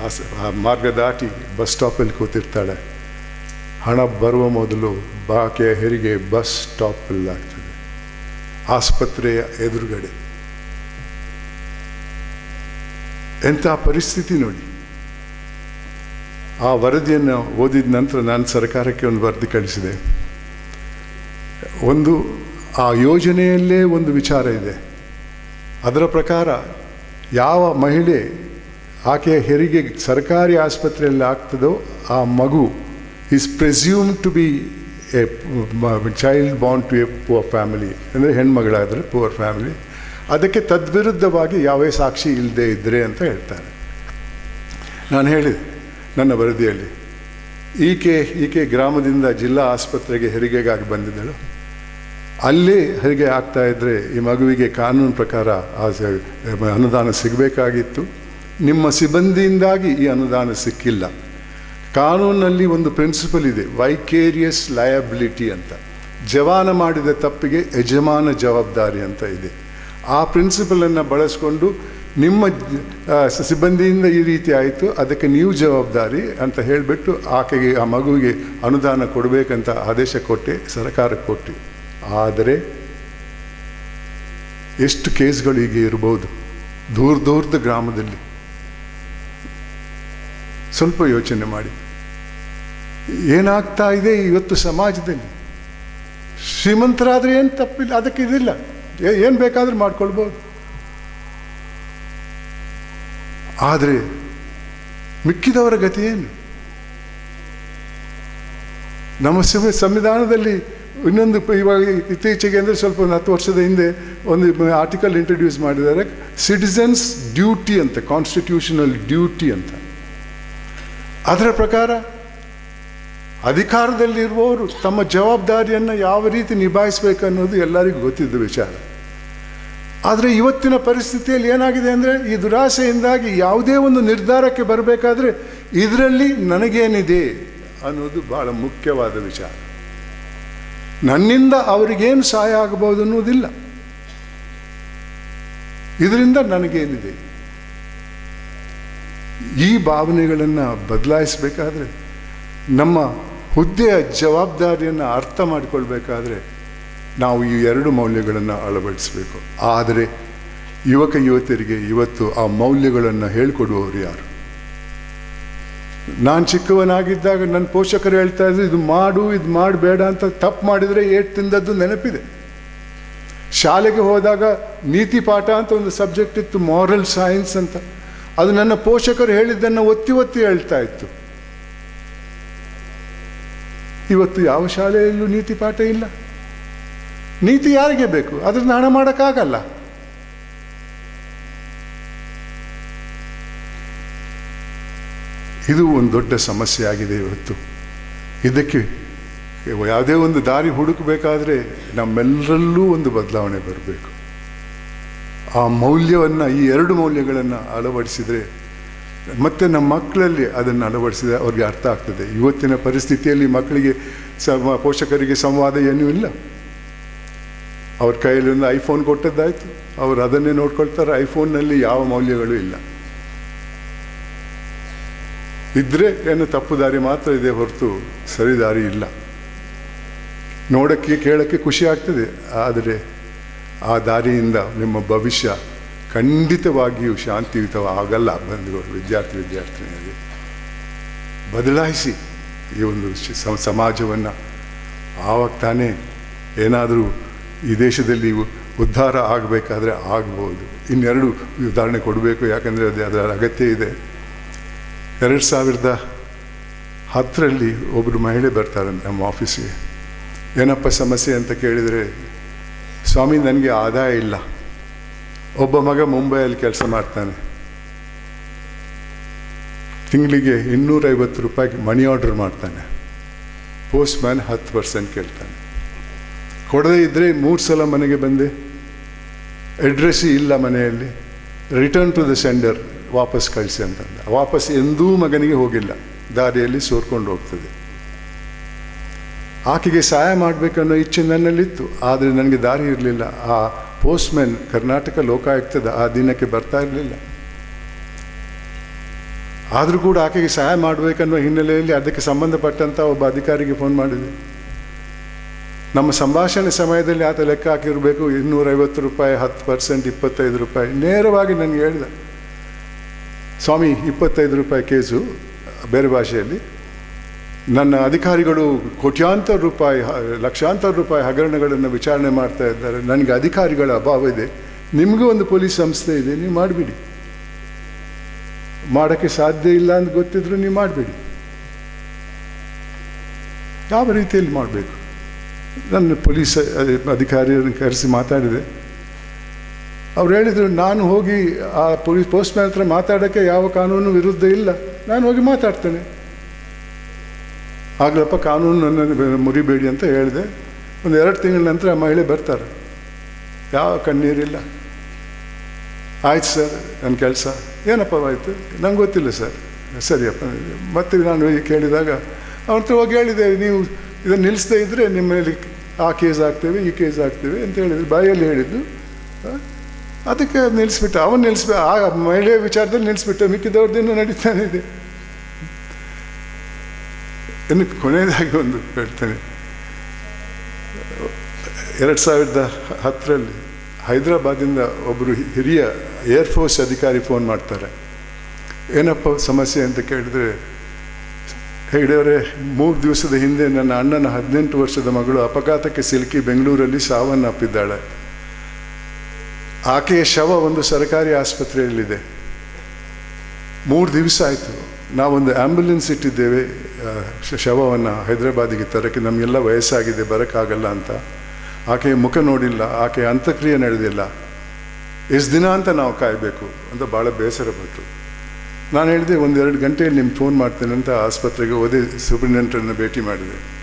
ಆ ಮಾರ್ಗ ದಾಟಿ ಬಸ್ ಸ್ಟಾಪಲ್ಲಿ ಕೂತಿರ್ತಾಳೆ. ಹಣ ಬರುವ ಮೊದಲು ಬಾಕೆಯ ಹೆರಿಗೆ ಬಸ್ ಸ್ಟಾಪಲ್ಲಿ ಆಗ್ತದೆ ಆಸ್ಪತ್ರೆಯ ಎದುರುಗಡೆ. ಎಂಥ ಪರಿಸ್ಥಿತಿ ನೋಡಿ. ಆ ವರದಿಯನ್ನು ಓದಿದ ನಂತರ ನಾನು ಸರ್ಕಾರಕ್ಕೆ ಒಂದು ವರದಿ ಕಳಿಸಿದೆ. ಒಂದು, ಆ ಯೋಜನೆಯಲ್ಲೇ ಒಂದು ವಿಚಾರ ಇದೆ. ಅದರ ಪ್ರಕಾರ ಯಾವ ಮಹಿಳೆ ಆಕೆಯ ಹೆರಿಗೆ ಸರ್ಕಾರಿ ಆಸ್ಪತ್ರೆಯಲ್ಲಿ ಆಗ್ತದೋ ಆ ಮಗು is presume to be a child born to a poor family ಅಂದರೆ ಹೆಣ್ಮಗಳಾದರೆ ಪುವರ್ ಫ್ಯಾಮಿಲಿ ಅದಕ್ಕೆ ತದ್ವಿರುದ್ಧವಾಗಿ ಯಾವೇ ಸಾಕ್ಷಿ ಇಲ್ಲದೆ ಇದ್ದರೆ ಅಂತ ಹೇಳ್ತಾರೆ. ನಾನು ಹೇಳಿದೆ, ನನ್ನ ವರದಿಯಲ್ಲಿ, ಈಕೆ ಈಕೆ ಗ್ರಾಮದಿಂದ ಜಿಲ್ಲಾ ಆಸ್ಪತ್ರೆಗೆ ಹೆರಿಗೆಗಾಗಿ ಬಂದಿದ್ದಳು. ಅಲ್ಲೇ ಹೆರಿಗೆ ಆಗ್ತಾ ಇದ್ದರೆ ಈ ಮಗುವಿಗೆ ಕಾನೂನು ಪ್ರಕಾರ ಆ ಅನುದಾನ ಸಿಗಬೇಕಾಗಿತ್ತು. ನಿಮ್ಮ ಸಿಬ್ಬಂದಿಯಿಂದಾಗಿ ಈ ಅನುದಾನ ಸಿಕ್ಕಿಲ್ಲ. ಕಾನೂನಲ್ಲಿ ಒಂದು ಪ್ರಿನ್ಸಿಪಲ್ ಇದೆ ವೈಕೇರಿಯಸ್ ಲಯಬಿಲಿಟಿ ಅಂತ. ಜವಾನ ಮಾಡಿದ ತಪ್ಪಿಗೆ ಯಜಮಾನ ಜವಾಬ್ದಾರಿ ಅಂತ ಇದೆ. ಆ ಪ್ರಿನ್ಸಿಪಲನ್ನು ಬಳಸಿಕೊಂಡು ನಿಮ್ಮ ಸಿಬ್ಬಂದಿಯಿಂದ ಈ ರೀತಿ ಆಯಿತು, ಅದಕ್ಕೆ ನೀವು ಜವಾಬ್ದಾರಿ ಅಂತ ಹೇಳಿಬಿಟ್ಟು ಆಕೆಗೆ, ಆ ಮಗುವಿಗೆ ಅನುದಾನ ಕೊಡಬೇಕಂತ ಆದೇಶ ಕೊಟ್ಟೆ ಸರ್ಕಾರಕ್ಕೆ ಕೊಟ್ಟೆ. ಆದರೆ ಎಷ್ಟು ಕೇಸ್ಗಳು ಈಗ ಇರ್ಬೋದು. ದೂರ ದೂರದ ಗ್ರಾಮದಲ್ಲಿ ಸ್ವಲ್ಪ ಯೋಚನೆ ಮಾಡಿ. ಏನಾಗ್ತಾ ಇದೆ ಇವತ್ತು ಸಮಾಜದಲ್ಲಿ? ಶ್ರೀಮಂತರಾದ್ರೆ ಏನು ತಪ್ಪಿಲ್ಲ, ಅದಕ್ಕೆ ಇದಿಲ್ಲ. ಏನು ಬೇಕಾದರೂ ಮಾಡ್ಕೊಳ್ಬೋದು. ಆದರೆ ಮಿಕ್ಕಿದವರ ಗತಿ ಏನು? ನಮ್ಮ ಸಂವಿ- ಸಂವಿಧಾನದಲ್ಲಿ ಇನ್ನೊಂದು ಇವಾಗ ಇತ್ತೀಚೆಗೆ ಅಂದರೆ ಸ್ವಲ್ಪ ಒಂದು ಹತ್ತು ವರ್ಷದ ಹಿಂದೆ ಒಂದು ಆರ್ಟಿಕಲ್ ಇಂಟ್ರೊಡ್ಯೂಸ್ ಮಾಡಿದ್ದಾರೆ ಸಿಟಿಸನ್ಸ್ ಡ್ಯೂಟಿ ಅಂತ ಕಾನ್ಸ್ಟಿಟ್ಯೂಷನಲ್ ಡ್ಯೂಟಿ ಅಂತ. ಅದರ ಪ್ರಕಾರ ಅಧಿಕಾರದಲ್ಲಿರುವವರು ತಮ್ಮ ಜವಾಬ್ದಾರಿಯನ್ನು ಯಾವ ರೀತಿ ನಿಭಾಯಿಸಬೇಕು ಅನ್ನೋದು ಎಲ್ಲರಿಗೂ ಗೊತ್ತಿದ್ದ ವಿಚಾರ. ಆದರೆ ಇವತ್ತಿನ ಪರಿಸ್ಥಿತಿಯಲ್ಲಿ ಏನಾಗಿದೆ ಅಂದರೆ ಈ ದುರಾಸೆಯಿಂದಾಗಿ ಯಾವುದೇ ಒಂದು ನಿರ್ಧಾರಕ್ಕೆ ಬರಬೇಕಾದ್ರೆ ಇದರಲ್ಲಿ ನನಗೇನಿದೆ ಅನ್ನೋದು ಬಹಳ ಮುಖ್ಯವಾದ ವಿಚಾರ. ನನ್ನಿಂದ ಅವರಿಗೇನು ಸಹಾಯ ಆಗಬಹುದು ಅನ್ನೋದಿಲ್ಲ. ಇದರಿಂದ ನನಗೇನಿದೆ? ಈ ಭಾವನೆಗಳನ್ನು ಬದಲಾಯಿಸಬೇಕಾದ್ರೆ, ನಮ್ಮ ಹುದ್ದೆಯ ಜವಾಬ್ದಾರಿಯನ್ನು ಅರ್ಥ ಮಾಡಿಕೊಳ್ಬೇಕಾದ್ರೆ ನಾವು ಈ ಎರಡು ಮೌಲ್ಯಗಳನ್ನು ಅಳವಡಿಸಬೇಕು. ಆದರೆ ಯುವಕ ಯುವತಿಯರಿಗೆ ಇವತ್ತು ಆ ಮೌಲ್ಯಗಳನ್ನು ಹೇಳಿಕೊಡುವವರು ಯಾರು? ನಾನು ಚಿಕ್ಕವನಾಗಿದ್ದಾಗ ನನ್ನ ಪೋಷಕರು ಹೇಳ್ತಾ ಇದ್ರು, ಇದು ಮಾಡು, ಇದು ಮಾಡಬೇಡ ಅಂತ ತಪ್ಪು ಮಾಡಿದರೆ ಏಟ್ ತಿಂದದ್ದು ನೆನಪಿದೆ. ಶಾಲೆಗೆ ಹೋದಾಗ ನೀತಿ ಪಾಠ ಅಂತ ಒಂದು ಸಬ್ಜೆಕ್ಟ್ ಇತ್ತು ಮಾರಲ್ ಸೈನ್ಸ್ ಅಂತ. ಅದು ನನ್ನ ಪೋಷಕರು ಹೇಳಿದ್ದನ್ನು ಒತ್ತಿ ಒತ್ತಿ ಹೇಳ್ತಾ ಇತ್ತು. ಇವತ್ತು ಯಾವ ಶಾಲೆಯಲ್ಲೂ ನೀತಿ ಪಾಠ ಇಲ್ಲ. ನೀತಿ ಯಾರಿಗೆ ಬೇಕು? ಅದರಿಂದ ಹಣ ಮಾಡೋಕ್ಕಾಗಲ್ಲ. ಇದು ಒಂದು ದೊಡ್ಡ ಸಮಸ್ಯೆ ಆಗಿದೆ ಇವತ್ತು. ಇದಕ್ಕೆ ಯಾವುದೇ ಒಂದು ದಾರಿ ಹುಡುಕಬೇಕಾದ್ರೆ ನಮ್ಮೆಲ್ಲರಲ್ಲೂ ಒಂದು ಬದಲಾವಣೆ ಬರಬೇಕು. ಆ ಮೌಲ್ಯವನ್ನು, ಈ ಎರಡು ಮೌಲ್ಯಗಳನ್ನು ಅಳವಡಿಸಿದರೆ ಮತ್ತೆ ನಮ್ಮ ಮಕ್ಕಳಲ್ಲಿ ಅದನ್ನು ಅಳವಡಿಸಿದರೆ ಅವ್ರಿಗೆ ಅರ್ಥ ಆಗ್ತದೆ. ಇವತ್ತಿನ ಪರಿಸ್ಥಿತಿಯಲ್ಲಿ ಮಕ್ಕಳಿಗೆ ಸಮ, ಪೋಷಕರಿಗೆ ಸಂವಾದ ಏನೂ ಇಲ್ಲ. ಅವ್ರ ಕೈಯಲ್ಲಿ ಒಂದು ಐಫೋನ್ ಕೊಟ್ಟದ್ದಾಯಿತು. ಅವರು ಅದನ್ನೇ ನೋಡ್ಕೊಳ್ತಾರೆ. ಐಫೋನ್ನಲ್ಲಿ ಯಾವ ಮೌಲ್ಯಗಳು ಇಲ್ಲ. ಇದ್ರೆ ಏನು ತಪ್ಪು ದಾರಿ ಮಾತ್ರ ಇದೆ ಹೊರತು ಸರಿ ದಾರಿ ಇಲ್ಲ. ನೋಡೋಕ್ಕೆ, ಕೇಳೋಕ್ಕೆ ಖುಷಿ ಆಗ್ತದೆ. ಆದರೆ ಆ ದಾರಿಯಿಂದ ನಿಮ್ಮ ಭವಿಷ್ಯ ಖಂಡಿತವಾಗಿಯೂ ಶಾಂತಿಯುತವಾಗಲ್ಲ ಬಂಧುಗಳು, ವಿದ್ಯಾರ್ಥಿ, ವಿದ್ಯಾರ್ಥಿನಿಯರಿಗೆ. ಬದಲಾಯಿಸಿ ಈ ಒಂದು ಸಮಾಜವನ್ನು. ಆವಾಗ ತಾನೇ ಏನಾದರೂ ಈ ದೇಶದಲ್ಲಿ ಉದ್ಧಾರ ಆಗಬೇಕಾದ್ರೆ ಆಗ್ಬೋದು. ಇನ್ನೆರಡು ಉದಾಹರಣೆ ಕೊಡಬೇಕು, ಯಾಕಂದರೆ ಅದು ಅದರ ಅಗತ್ಯ ಇದೆ. ಎರಡು ಸಾವಿರದ ಹತ್ತರಲ್ಲಿ ಒಬ್ಬರು ಮಹಿಳೆ ಬರ್ತಾರೆ ನಮ್ಮ ಆಫೀಸಿಗೆ ಏನಪ್ಪ ಸಮಸ್ಯೆ ಅಂತ ಕೇಳಿದರೆ ಸ್ವಾಮಿ, ನನಗೆ ಆದಾಯ ಇಲ್ಲ. ಒಬ್ಬ ಮಗ ಮುಂಬೈಯಲ್ಲಿ ಕೆಲಸ ಮಾಡ್ತಾನೆ. ತಿಂಗಳಿಗೆ ಇನ್ನೂರೈವತ್ತು ರೂಪಾಯಿಗೆ ಮನಿ ಆರ್ಡರ್ ಮಾಡ್ತಾನೆ. ಪೋಸ್ಟ್ ಮ್ಯಾನ್ ಹತ್ತು ಪರ್ಸೆಂಟ್ ಕೇಳ್ತಾನೆ. ಕೊಡದೇ ಇದ್ದರೆ ಮೂರು ಸಲ ಮನೆಗೆ ಬಂದೆ. ಅಡ್ರೆಸ್ ಇಲ್ಲ ಮನೆಯಲ್ಲಿ. ರಿಟರ್ನ್ ಟು ದ ಸೆಂಡರ್, ವಾಪಸ್ ಕಳಿಸಿ ಅಂತಂದ. ವಾಪಸ್ ಎಂದೂ ಮಗನಿಗೆ ಹೋಗಿಲ್ಲ. ದಾರಿಯಲ್ಲಿ ಸೋರ್ಕೊಂಡು ಹೋಗ್ತದೆ. ಆಕೆಗೆ ಸಹಾಯ ಮಾಡಬೇಕನ್ನೋ ಇಚ್ಛೆ ನನ್ನಲ್ಲಿತ್ತು, ಆದರೆ ನನಗೆ ದಾರಿ ಇರಲಿಲ್ಲ. ಆ ಪೋಸ್ಟ್ಮ್ಯಾನ್ ಕರ್ನಾಟಕ ಲೋಕಾಯುಕ್ತದ ಆ ದಿನಕ್ಕೆ ಬರ್ತಾ ಇರಲಿಲ್ಲ. ಆದರೂ ಕೂಡ ಆಕೆಗೆ ಸಹಾಯ ಮಾಡಬೇಕನ್ನೋ ಹಿನ್ನೆಲೆಯಲ್ಲಿ ಅದಕ್ಕೆ ಸಂಬಂಧಪಟ್ಟಂಥ ಒಬ್ಬ ಅಧಿಕಾರಿಗೆ ಫೋನ್ ಮಾಡಿದೆ. ನಮ್ಮ ಸಂಭಾಷಣೆ ಸಮಯದಲ್ಲಿ ಆತ ಲೆಕ್ಕ ಹಾಕಿರಬೇಕು, ಇನ್ನೂರೈವತ್ತು ರೂಪಾಯಿ, ಹತ್ತು ಪರ್ಸೆಂಟ್ ಇಪ್ಪತ್ತೈದು ರೂಪಾಯಿ, ನೇರವಾಗಿ ನನಗೆ ಹೇಳಿದ, ಸ್ವಾಮಿ, ಇಪ್ಪತ್ತೈದು ರೂಪಾಯಿ ಕೇಸು ಬೇರೆ ಭಾಷೆಯಲ್ಲಿ ನನ್ನ ಅಧಿಕಾರಿಗಳು ಕೋಟ್ಯಾಂತರ ರೂಪಾಯಿ ಲಕ್ಷಾಂತರ ರೂಪಾಯಿ ಹಗರಣಗಳನ್ನು ವಿಚಾರಣೆ ಮಾಡ್ತಾ ಇದ್ದಾರೆ. ನನಗೆ ಅಧಿಕಾರಿಗಳ ಅಭಾವ ಇದೆ. ನಿಮಗೂ ಒಂದು ಪೊಲೀಸ್ ಸಂಸ್ಥೆ ಇದೆ, ನೀವು ಮಾಡಿಬಿಡಿ. ಮಾಡೋಕ್ಕೆ ಸಾಧ್ಯ ಇಲ್ಲ ಅಂತ ಗೊತ್ತಿದ್ರು ನೀವು ಮಾಡಬೇಡಿ. ಯಾವ ರೀತಿಯಲ್ಲಿ ಮಾಡಬೇಕು? ನನ್ನ ಪೊಲೀಸ್ ಅಧಿ- ಅಧಿಕಾರಿಯನ್ನು ಕರೆಸಿ ಮಾತಾಡಿದೆ. ಅವ್ರು ಹೇಳಿದರು, ನಾನು ಹೋಗಿ ಆ ಪೊಲೀಸ್ ಪೋಸ್ಟ್ಮ್ಯಾನ್ ಹತ್ರ ಮಾತಾಡೋಕ್ಕೆ ಯಾವ ಕಾನೂನು ವಿರುದ್ಧ ಇಲ್ಲ. ನಾನು ಹೋಗಿ ಮಾತಾಡ್ತೇನೆ. ಆಗ್ಲಪ್ಪ ಕಾನೂನನ್ನು ಮುರಿಬೇಡಿ ಅಂತ ಹೇಳಿದೆ. ಒಂದು ಎರಡು ತಿಂಗಳ ನಂತರ ಮಹಿಳೆ ಬರ್ತಾರೆ. ಯಾವ ಕಣ್ಣೀರಿಲ್ಲ. ಆಯ್ತು ಸರ್, ನನ್ನ ಕೆಲಸ. ಏನಪ್ಪ ಆಯಿತು? ನಂಗೆ ಗೊತ್ತಿಲ್ಲ ಸರ್. ಸರಿಯಪ್ಪ, ಮತ್ತೆ ನಾನು ಹೋಗಿ ಕೇಳಿದಾಗ ಅವ್ರ ಹತ್ರ ಹೋಗಿ ಹೇಳಿದೆ, ನೀವು ಇದನ್ನು ನಿಲ್ಲಿಸದೇ ಇದ್ದರೆ ನಿಮ್ಮ ಮೇಲೆ ಆ ಕೇಸ್ ಹಾಕ್ತೇವೆ, ಈ ಕೇಸ್ ಹಾಕ್ತೇವೆ ಅಂತ ಹೇಳಿದ್ರು. ಬಾಯಲ್ಲಿ ಹೇಳಿದ್ದು. ಅದಕ್ಕೆ ನಿಲ್ಲಿಸ್ಬಿಟ್ಟ. ಅವನು ನಿಲ್ಲಿಸ್ಬಿ ಆ ಮಹಿಳೆಯ ವಿಚಾರದಲ್ಲಿ ನಿಲ್ಲಿಸ್ಬಿಟ್ಟೆ. ಮಿಕ್ಕಿದವ್ರದ್ದು ನಡೀತಾನೆ ಇದೆ. ಇನ್ನು ಕೊನೆಯದಾಗಿ ಒಂದು ಹೇಳ್ತೇನೆ. ಎರಡು ಸಾವಿರದ ಹತ್ತರಲ್ಲಿ ಹೈದರಾಬಾದಿಂದ ಒಬ್ಬರು ಹಿರಿಯ ಏರ್ಫೋರ್ಸ್ ಅಧಿಕಾರಿ ಫೋನ್ ಮಾಡ್ತಾರೆ. ಏನಪ್ಪ ಸಮಸ್ಯೆ ಅಂತ ಕೇಳಿದ್ರೆ ಹೆಗ್ಡೆಯವರೇ ಮೂರು ದಿವಸದ ಹಿಂದೆ ನನ್ನ ಅಣ್ಣನ ಹದಿನೆಂಟು ವರ್ಷದ ಮಗಳು ಅಪಘಾತಕ್ಕೆ ಸಿಲುಕಿ ಬೆಂಗಳೂರಲ್ಲಿ ಸಾವನ್ನಪ್ಪಿದ್ದಾಳೆ. ಆಕೆಯ ಶವ ಒಂದು ಸರ್ಕಾರಿ ಆಸ್ಪತ್ರೆಯಲ್ಲಿದೆ. ಮೂರು ದಿವಸ ಆಯಿತು. ನಾವೊಂದು ಆ್ಯಂಬುಲೆನ್ಸ್ ಇಟ್ಟಿದ್ದೇವೆ. ಶವವನ್ನು ಹೈದರಾಬಾದಿಗೆ ತರೋಕ್ಕೆ ನಮಗೆಲ್ಲ ವಯಸ್ಸಾಗಿದೆ, ಬರೋಕ್ಕಾಗಲ್ಲ ಅಂತ. ಆಕೆಯ ಮುಖ ನೋಡಿಲ್ಲ ಆಕೆಯ ಅಂತ್ಯಕ್ರಿಯೆ ನಡೆದಿಲ್ಲ. ಎಷ್ಟು ದಿನ ಅಂತ ನಾವು ಕಾಯಬೇಕು ಅಂತ ಭಾಳ ಬೇಸರಪಟ್ಟರು ನಾನು ಹೇಳಿದೆ, ಒಂದೆರಡು ಗಂಟೆಯಲ್ಲಿ ನಿಮ್ಗೆ ಫೋನ್ ಮಾಡ್ತೇನೆ ಅಂತ ಆಸ್ಪತ್ರೆಗೆ ಓದಿ ಸೂಪ್ರಿಂಟೆಂಡೆಂಟನ್ನು ಭೇಟಿ ಮಾಡಿದೆ.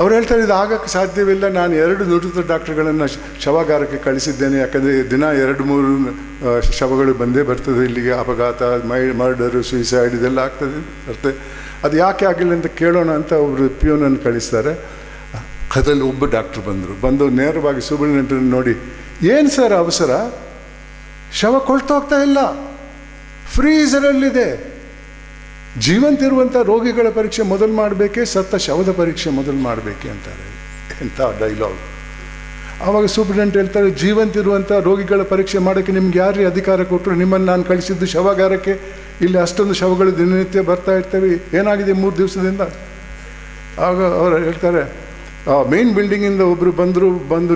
ಅವ್ರು ಹೇಳ್ತಾರೆ, ಇದು ಆಗಕ್ಕೆ ಸಾಧ್ಯವಿಲ್ಲ, ನಾನು ಎರಡು ನುರಿತ ಡಾಕ್ಟರ್ಗಳನ್ನು ಶ- ಶವಾಗಾರಕ್ಕೆ ಕಳಿಸಿದ್ದೇನೆ, ಯಾಕಂದರೆ ದಿನ ಎರಡು, ಮೂರು ಶವಗಳು ಬಂದೇ ಬರ್ತದೆ, ಇಲ್ಲಿಗೆ ಅಪಘಾತ, ಮೈ, ಮರ್ಡರು ಸುಯಿಸೈಡ್ ಇದೆಲ್ಲ ಆಗ್ತದೆ, ಬರ್ತದೆ. ಅದು ಯಾಕೆ ಆಗಿಲ್ಲ ಅಂತ ಕೇಳೋಣ ಅಂತ ಒಬ್ಬರು ಪಿಯೋನನ್ನು ಕಳಿಸ್ತಾರೆ. ಅದರಲ್ಲಿ ಒಬ್ಬ ಡಾಕ್ಟ್ರು ಬಂದರು. ಬಂದು ನೇರವಾಗಿ ಸುಬ್ರಹ್ಮಣ್ಯನ ನೋಡಿ, ಏನು ಸರ್ ಅವಸರ? ಶವ ಕೊಳ್ತೋಗ್ತಾ ಇಲ್ಲ. ಫ್ರೀಸರಲ್ಲಿದೆ ಜೀವಂತಿರುವಂಥ ರೋಗಿಗಳ ಪರೀಕ್ಷೆ ಮೊದಲು ಮಾಡಬೇಕೇ, ಸತ್ತ ಶವದ ಪರೀಕ್ಷೆ ಮೊದಲು ಮಾಡಬೇಕೆ? ಅಂತಾರೆ. ಎಂಥ ಡೈಲಾಗ್. ಆವಾಗ ಸೂಪ್ರಿಡೆಂಟ್ ಹೇಳ್ತಾರೆ ಜೀವಂತಿರುವಂಥ ರೋಗಿಗಳ ಪರೀಕ್ಷೆ ಮಾಡೋಕ್ಕೆ ನಿಮ್ಗೆ ಯಾರೇ ಅಧಿಕಾರ ಕೊಟ್ಟರು? ನಿಮ್ಮನ್ನು ನಾನು ಕಳಿಸಿದ್ದು ಶವಾಗಾರಕ್ಕೆ. ಇಲ್ಲಿ ಅಷ್ಟೊಂದು ಶವಗಳು ದಿನನಿತ್ಯ ಬರ್ತಾ ಇರ್ತವೆ. ಏನಾಗಿದೆ ಮೂರು ದಿವಸದಿಂದ? ಆಗ ಅವರು ಹೇಳ್ತಾರೆ, ಆ ಮೇನ್ ಬಿಲ್ಡಿಂಗಿಂದ ಒಬ್ಬರು ಬಂದರು, ಬಂದು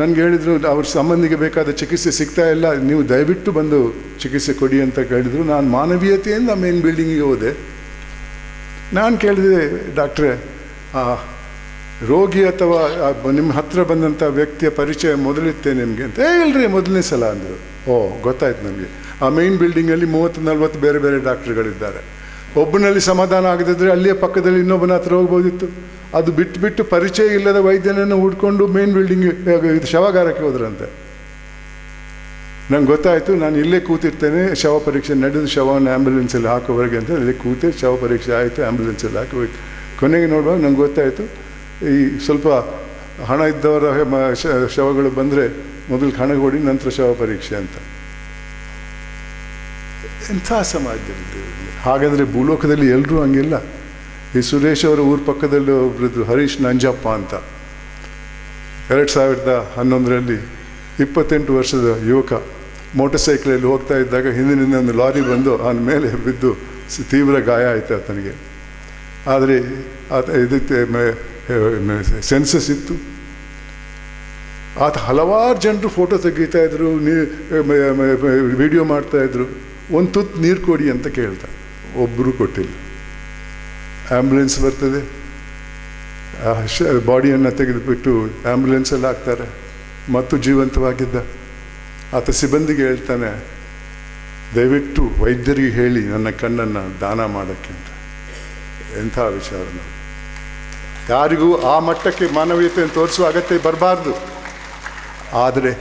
ನನಗೆ ಹೇಳಿದರು, ಅವ್ರ ಸಂಬಂಧಿಗೆ ಬೇಕಾದ ಚಿಕಿತ್ಸೆ ಸಿಗ್ತಾ ಇಲ್ಲ, ನೀವು ದಯವಿಟ್ಟು ಬಂದು ಚಿಕಿತ್ಸೆ ಕೊಡಿ ಅಂತ ಕೇಳಿದರು. ನಾನು ಮಾನವೀಯತೆಯಿಂದ ಮೇನ್ ಬಿಲ್ಡಿಂಗಿಗೆ ಹೋದೆ. ನಾನು ಕೇಳಿದೆ, ಡಾಕ್ಟ್ರೆ, ಆ ರೋಗಿ ಅಥವಾ ನಿಮ್ಮ ಹತ್ತಿರ ಬಂದಂಥ ವ್ಯಕ್ತಿಯ ಪರಿಚಯ ಮೊದಲಿತ್ತೆ ನಿಮಗೆ ಅಂತ. ಏ ಮೊದಲನೇ ಸಲ ಅಂದರು. ಓ, ಗೊತ್ತಾಯ್ತು ನಮಗೆ. ಆ ಮೇನ್ ಬಿಲ್ಡಿಂಗಲ್ಲಿ ಮೂವತ್ತು, ನಲವತ್ತು ಬೇರೆ ಬೇರೆ ಡಾಕ್ಟ್ರುಗಳಿದ್ದಾರೆ ಒಬ್ಬನಲ್ಲಿ ಸಮಾಧಾನ ಆಗದಿದ್ದರೆ ಅಲ್ಲಿಯೇ ಪಕ್ಕದಲ್ಲಿ ಇನ್ನೊಬ್ಬನ ಹತ್ರ ಹೋಗ್ಬೋದಿತ್ತು. ಅದು ಬಿಟ್ಟು ಬಿಟ್ಟು ಪರಿಚಯ ಇಲ್ಲದ ವೈದ್ಯನನ್ನು ಹುಡ್ಕೊಂಡು ಮೇನ್ ಬಿಲ್ಡಿಂಗ್ ಇದು ಶವಾಗಾರಕ್ಕೆ ಹೋದ್ರಂತೆ. ನಂಗೆ ಗೊತ್ತಾಯಿತು, ನಾನು ಇಲ್ಲೇ ಕೂತಿರ್ತೇನೆ, ಶವ ಪರೀಕ್ಷೆ ನಡೆದು ಶವವನ್ನು ಆ್ಯಂಬುಲೆನ್ಸಲ್ಲಿ ಹಾಕೋವರೆಗೆ ಅಂತ ಇಲ್ಲೇ ಕೂತೆ ಶವ ಪರೀಕ್ಷೆ ಆಯಿತು ಆ್ಯಂಬುಲೆನ್ಸಲ್ಲಿ ಹಾಕಿ ಹೋಯ್ತು. ಕೊನೆಗೆ ನೋಡುವಾಗ ನಂಗೆ ಗೊತ್ತಾಯಿತು, ಈ ಸ್ವಲ್ಪ ಹಣ ಇದ್ದವರ ಶವಗಳು ಬಂದರೆ ಮೊದಲು ಹಣ ಕೊಡಿ ನಂತರ ಶವ ಪರೀಕ್ಷೆ ಅಂತ. ಎಂಥ ಸಮಾಜ ಹಾಗಾದರೆ ಭೂಲೋಕದಲ್ಲಿ ಎಲ್ಲರೂ ಹಂಗಿಲ್ಲ? ಈ ಸುರೇಶ್ ಅವರ ಊರ ಪಕ್ಕದಲ್ಲಿ ಒಬ್ಬರದ್ದು ಹರೀಶ್ ನಂಜಪ್ಪ ಅಂತ. ಎರಡು ಸಾವಿರದ ಹನ್ನೊಂದರಲ್ಲಿ ಇಪ್ಪತ್ತೆಂಟು ವರ್ಷದ ಯುವಕ ಮೋಟರ್ ಸೈಕಲಲ್ಲಿ ಹೋಗ್ತಾ ಇದ್ದಾಗ ಹಿಂದಿನಿಂದ ಒಂದು ಲಾರಿ ಬಂದು ಅವನ ಮೇಲೆ ಬಿದ್ದು ತೀವ್ರ ಗಾಯ ಆಯಿತು ಆತನಿಗೆ. ಆದರೆ ಆತ ಇದಕ್ಕೆ ಸೆನ್ಸಸ್ ಇತ್ತು. ಆತ ಹಲವಾರು ಜನರು ಫೋಟೋ ತೆಗೀತಾಯಿದ್ರು ನೀ ವಿಡಿಯೋ ಮಾಡ್ತಾ ಇದ್ರು. ಒಂದು ತುತ್ತು ನೀರು ಕೊಡಿ ಅಂತ ಕೇಳ್ದ. ಒಬ್ಬರು ಕೊಟ್ಟಿಲ್ಲ. ಆ್ಯಂಬುಲೆನ್ಸ್ ಬರ್ತದೆ. ಬಾಡಿಯನ್ನು ತೆಗೆದುಬಿಟ್ಟು ಆ್ಯಂಬುಲೆನ್ಸಲ್ಲಿ ಹಾಕ್ತಾರೆ. ಮತ್ತು ಜೀವಂತವಾಗಿದ್ದ. ಆತ ಸಿಬ್ಬಂದಿಗೆ ಹೇಳ್ತಾನೆ, ದಯವಿಟ್ಟು ವೈದ್ಯರಿಗೆ ಹೇಳಿ ನನ್ನ ಕಣ್ಣನ್ನು ದಾನ ಮಾಡೋಕ್ಕಿಂತ. ಎಂಥ ವಿಚಾರ ನಾವು. ಯಾರಿಗೂ ಆ ಮಟ್ಟಕ್ಕೆ ಮಾನವೀಯತೆಯನ್ನು ತೋರಿಸುವ ಅಗತ್ಯ ಬರಬಾರ್ದು. ಆದರೆ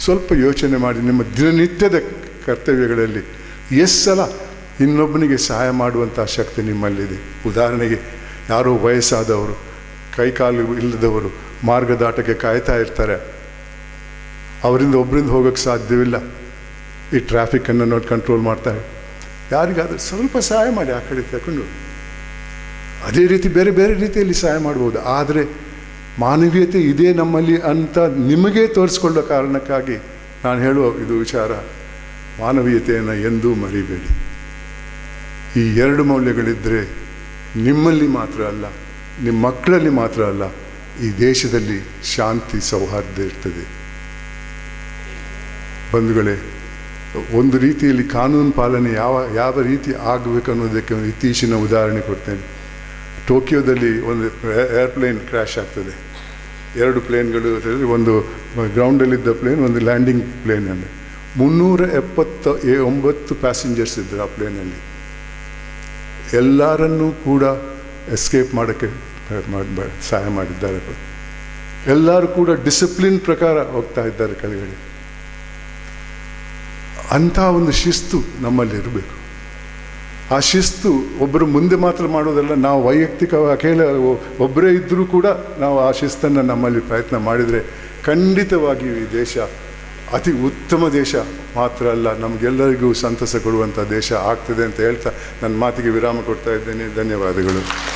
ಸ್ವಲ್ಪ ಯೋಚನೆ ಮಾಡಿ, ನಿಮ್ಮ ದಿನನಿತ್ಯದ ಕರ್ತವ್ಯಗಳಲ್ಲಿ ಎಷ್ಟು ಸಲ ಇನ್ನೊಬ್ಬನಿಗೆ ಸಹಾಯ ಮಾಡುವಂಥ ಶಕ್ತಿ ನಿಮ್ಮಲ್ಲಿದೆ. ಉದಾಹರಣೆಗೆ ಯಾರೋ ವಯಸ್ಸಾದವರು, ಕೈಕಾಲು ಇಲ್ಲದವರು ಮಾರ್ಗದಾಟಕ್ಕೆ ಕಾಯ್ತಾ ಇರ್ತಾರೆ. ಅವರಿಂದ ಒಬ್ಬರಿಂದ ಹೋಗೋಕ್ಕೆ ಸಾಧ್ಯವಿಲ್ಲ. ಈ ಟ್ರಾಫಿಕ್ಕನ್ನು ನೋಡಿ ಕಂಟ್ರೋಲ್ ಮಾಡ್ತಾರೆ. ಯಾರಿಗಾದರೂ ಸ್ವಲ್ಪ ಸಹಾಯ ಮಾಡಿ ಆ ಕಡೆ ತಗೊಂಡು ಅದೇ ರೀತಿ ಬೇರೆ ಬೇರೆ ರೀತಿಯಲ್ಲಿ ಸಹಾಯ ಮಾಡ್ಬೋದು. ಆದರೆ ಮಾನವೀಯತೆ ಇದೆ ನಮ್ಮಲ್ಲಿ ಅಂತ ನಿಮಗೆ ತೋರಿಸ್ಕೊಳ್ಳೋ ಕಾರಣಕ್ಕಾಗಿ ನಾನು ಹೇಳುವ ಇದು ವಿಚಾರ. ಮಾನವೀಯತೆಯನ್ನು ಎಂದೂ ಮರಿಬೇಡಿ. ಈ ಎರಡು ಮೌಲ್ಯಗಳಿದ್ದರೆ ನಿಮ್ಮಲ್ಲಿ ಮಾತ್ರ ಅಲ್ಲ ನಿಮ್ಮ ಮಕ್ಕಳಲ್ಲಿ ಮಾತ್ರ ಅಲ್ಲ, ಈ ದೇಶದಲ್ಲಿ ಶಾಂತಿ ಸೌಹಾರ್ದ ಇರ್ತದೆ. ಬಂಧುಗಳೇ, ಒಂದು ರೀತಿಯಲ್ಲಿ ಕಾನೂನು ಪಾಲನೆ ಯಾವ ಯಾವ ರೀತಿ ಆಗಬೇಕು ಅನ್ನೋದಕ್ಕೆ ಒಂದು ಇತ್ತೀಚಿನ ಉದಾಹರಣೆ ಕೊಡ್ತೇನೆ. ಟೋಕಿಯೋದಲ್ಲಿ ಒಂದು ಏರ್ಪ್ಲೇನ್ ಕ್ರ್ಯಾಶ್ ಆಗ್ತದೆ. ಎರಡು ಪ್ಲೇನ್ಗಳು. ಒಂದು ಗ್ರೌಂಡಲ್ಲಿದ್ದ ಪ್ಲೇನ್, ಒಂದು ಲ್ಯಾಂಡಿಂಗ್ ಪ್ಲೇನಲ್ಲಿ ಮುನ್ನೂರ ಎಪ್ಪತ್ತ ಒಂಬತ್ತು ಪ್ಯಾಸೆಂಜರ್ಸ್ ಇದ್ದರು ಆ ಪ್ಲೇನಲ್ಲಿ ಎಲ್ಲರನ್ನೂ ಕೂಡ ಎಸ್ಕೇಪ್ ಮಾಡೋಕ್ಕೆ ಮಾಡ್- ಮಾಡ್- ಸಹಾಯ ಮಾಡಿದ್ದಾರೆ ಎಲ್ಲರೂ ಕೂಡ ಡಿಸಿಪ್ಲಿನ್ ಪ್ರಕಾರ ಹೋಗ್ತಾ ಇದ್ದಾರೆ ಕೆಳಗಡೆ. ಅಂಥ ಒಂದು ಶಿಸ್ತು ನಮ್ಮಲ್ಲಿ ಇರಬೇಕು. ಆ ಶಿಸ್ತು ಒಬ್ಬರು ಮುಂದೆ ಮಾತ್ರ ಮಾಡೋದಲ್ಲ, ನಾವು ವೈಯಕ್ತಿಕ ಕೇಳ ಒಬ್ಬರೇ ಇದ್ದರೂ ಕೂಡ ನಾವು ಆ ಶಿಸ್ತನ್ನು ನಮ್ಮಲ್ಲಿ ಪ್ರಯತ್ನ ಮಾಡಿದರೆ ಖಂಡಿತವಾಗಿಯೂ ಈ ದೇಶ ಅತಿ ಉತ್ತಮ ದೇಶ ಮಾತ್ರ ಅಲ್ಲ, ನಮಗೆಲ್ಲರಿಗೂ ಸಂತಸ ಕೊಡುವಂಥ ದೇಶ ಆಗ್ತದೆ ಅಂತ ಹೇಳ್ತಾ ನನ್ನ ಮಾತಿಗೆ ವಿರಾಮ ಕೊಡ್ತಾ ಇದ್ದೇನೆ. ಧನ್ಯವಾದಗಳು.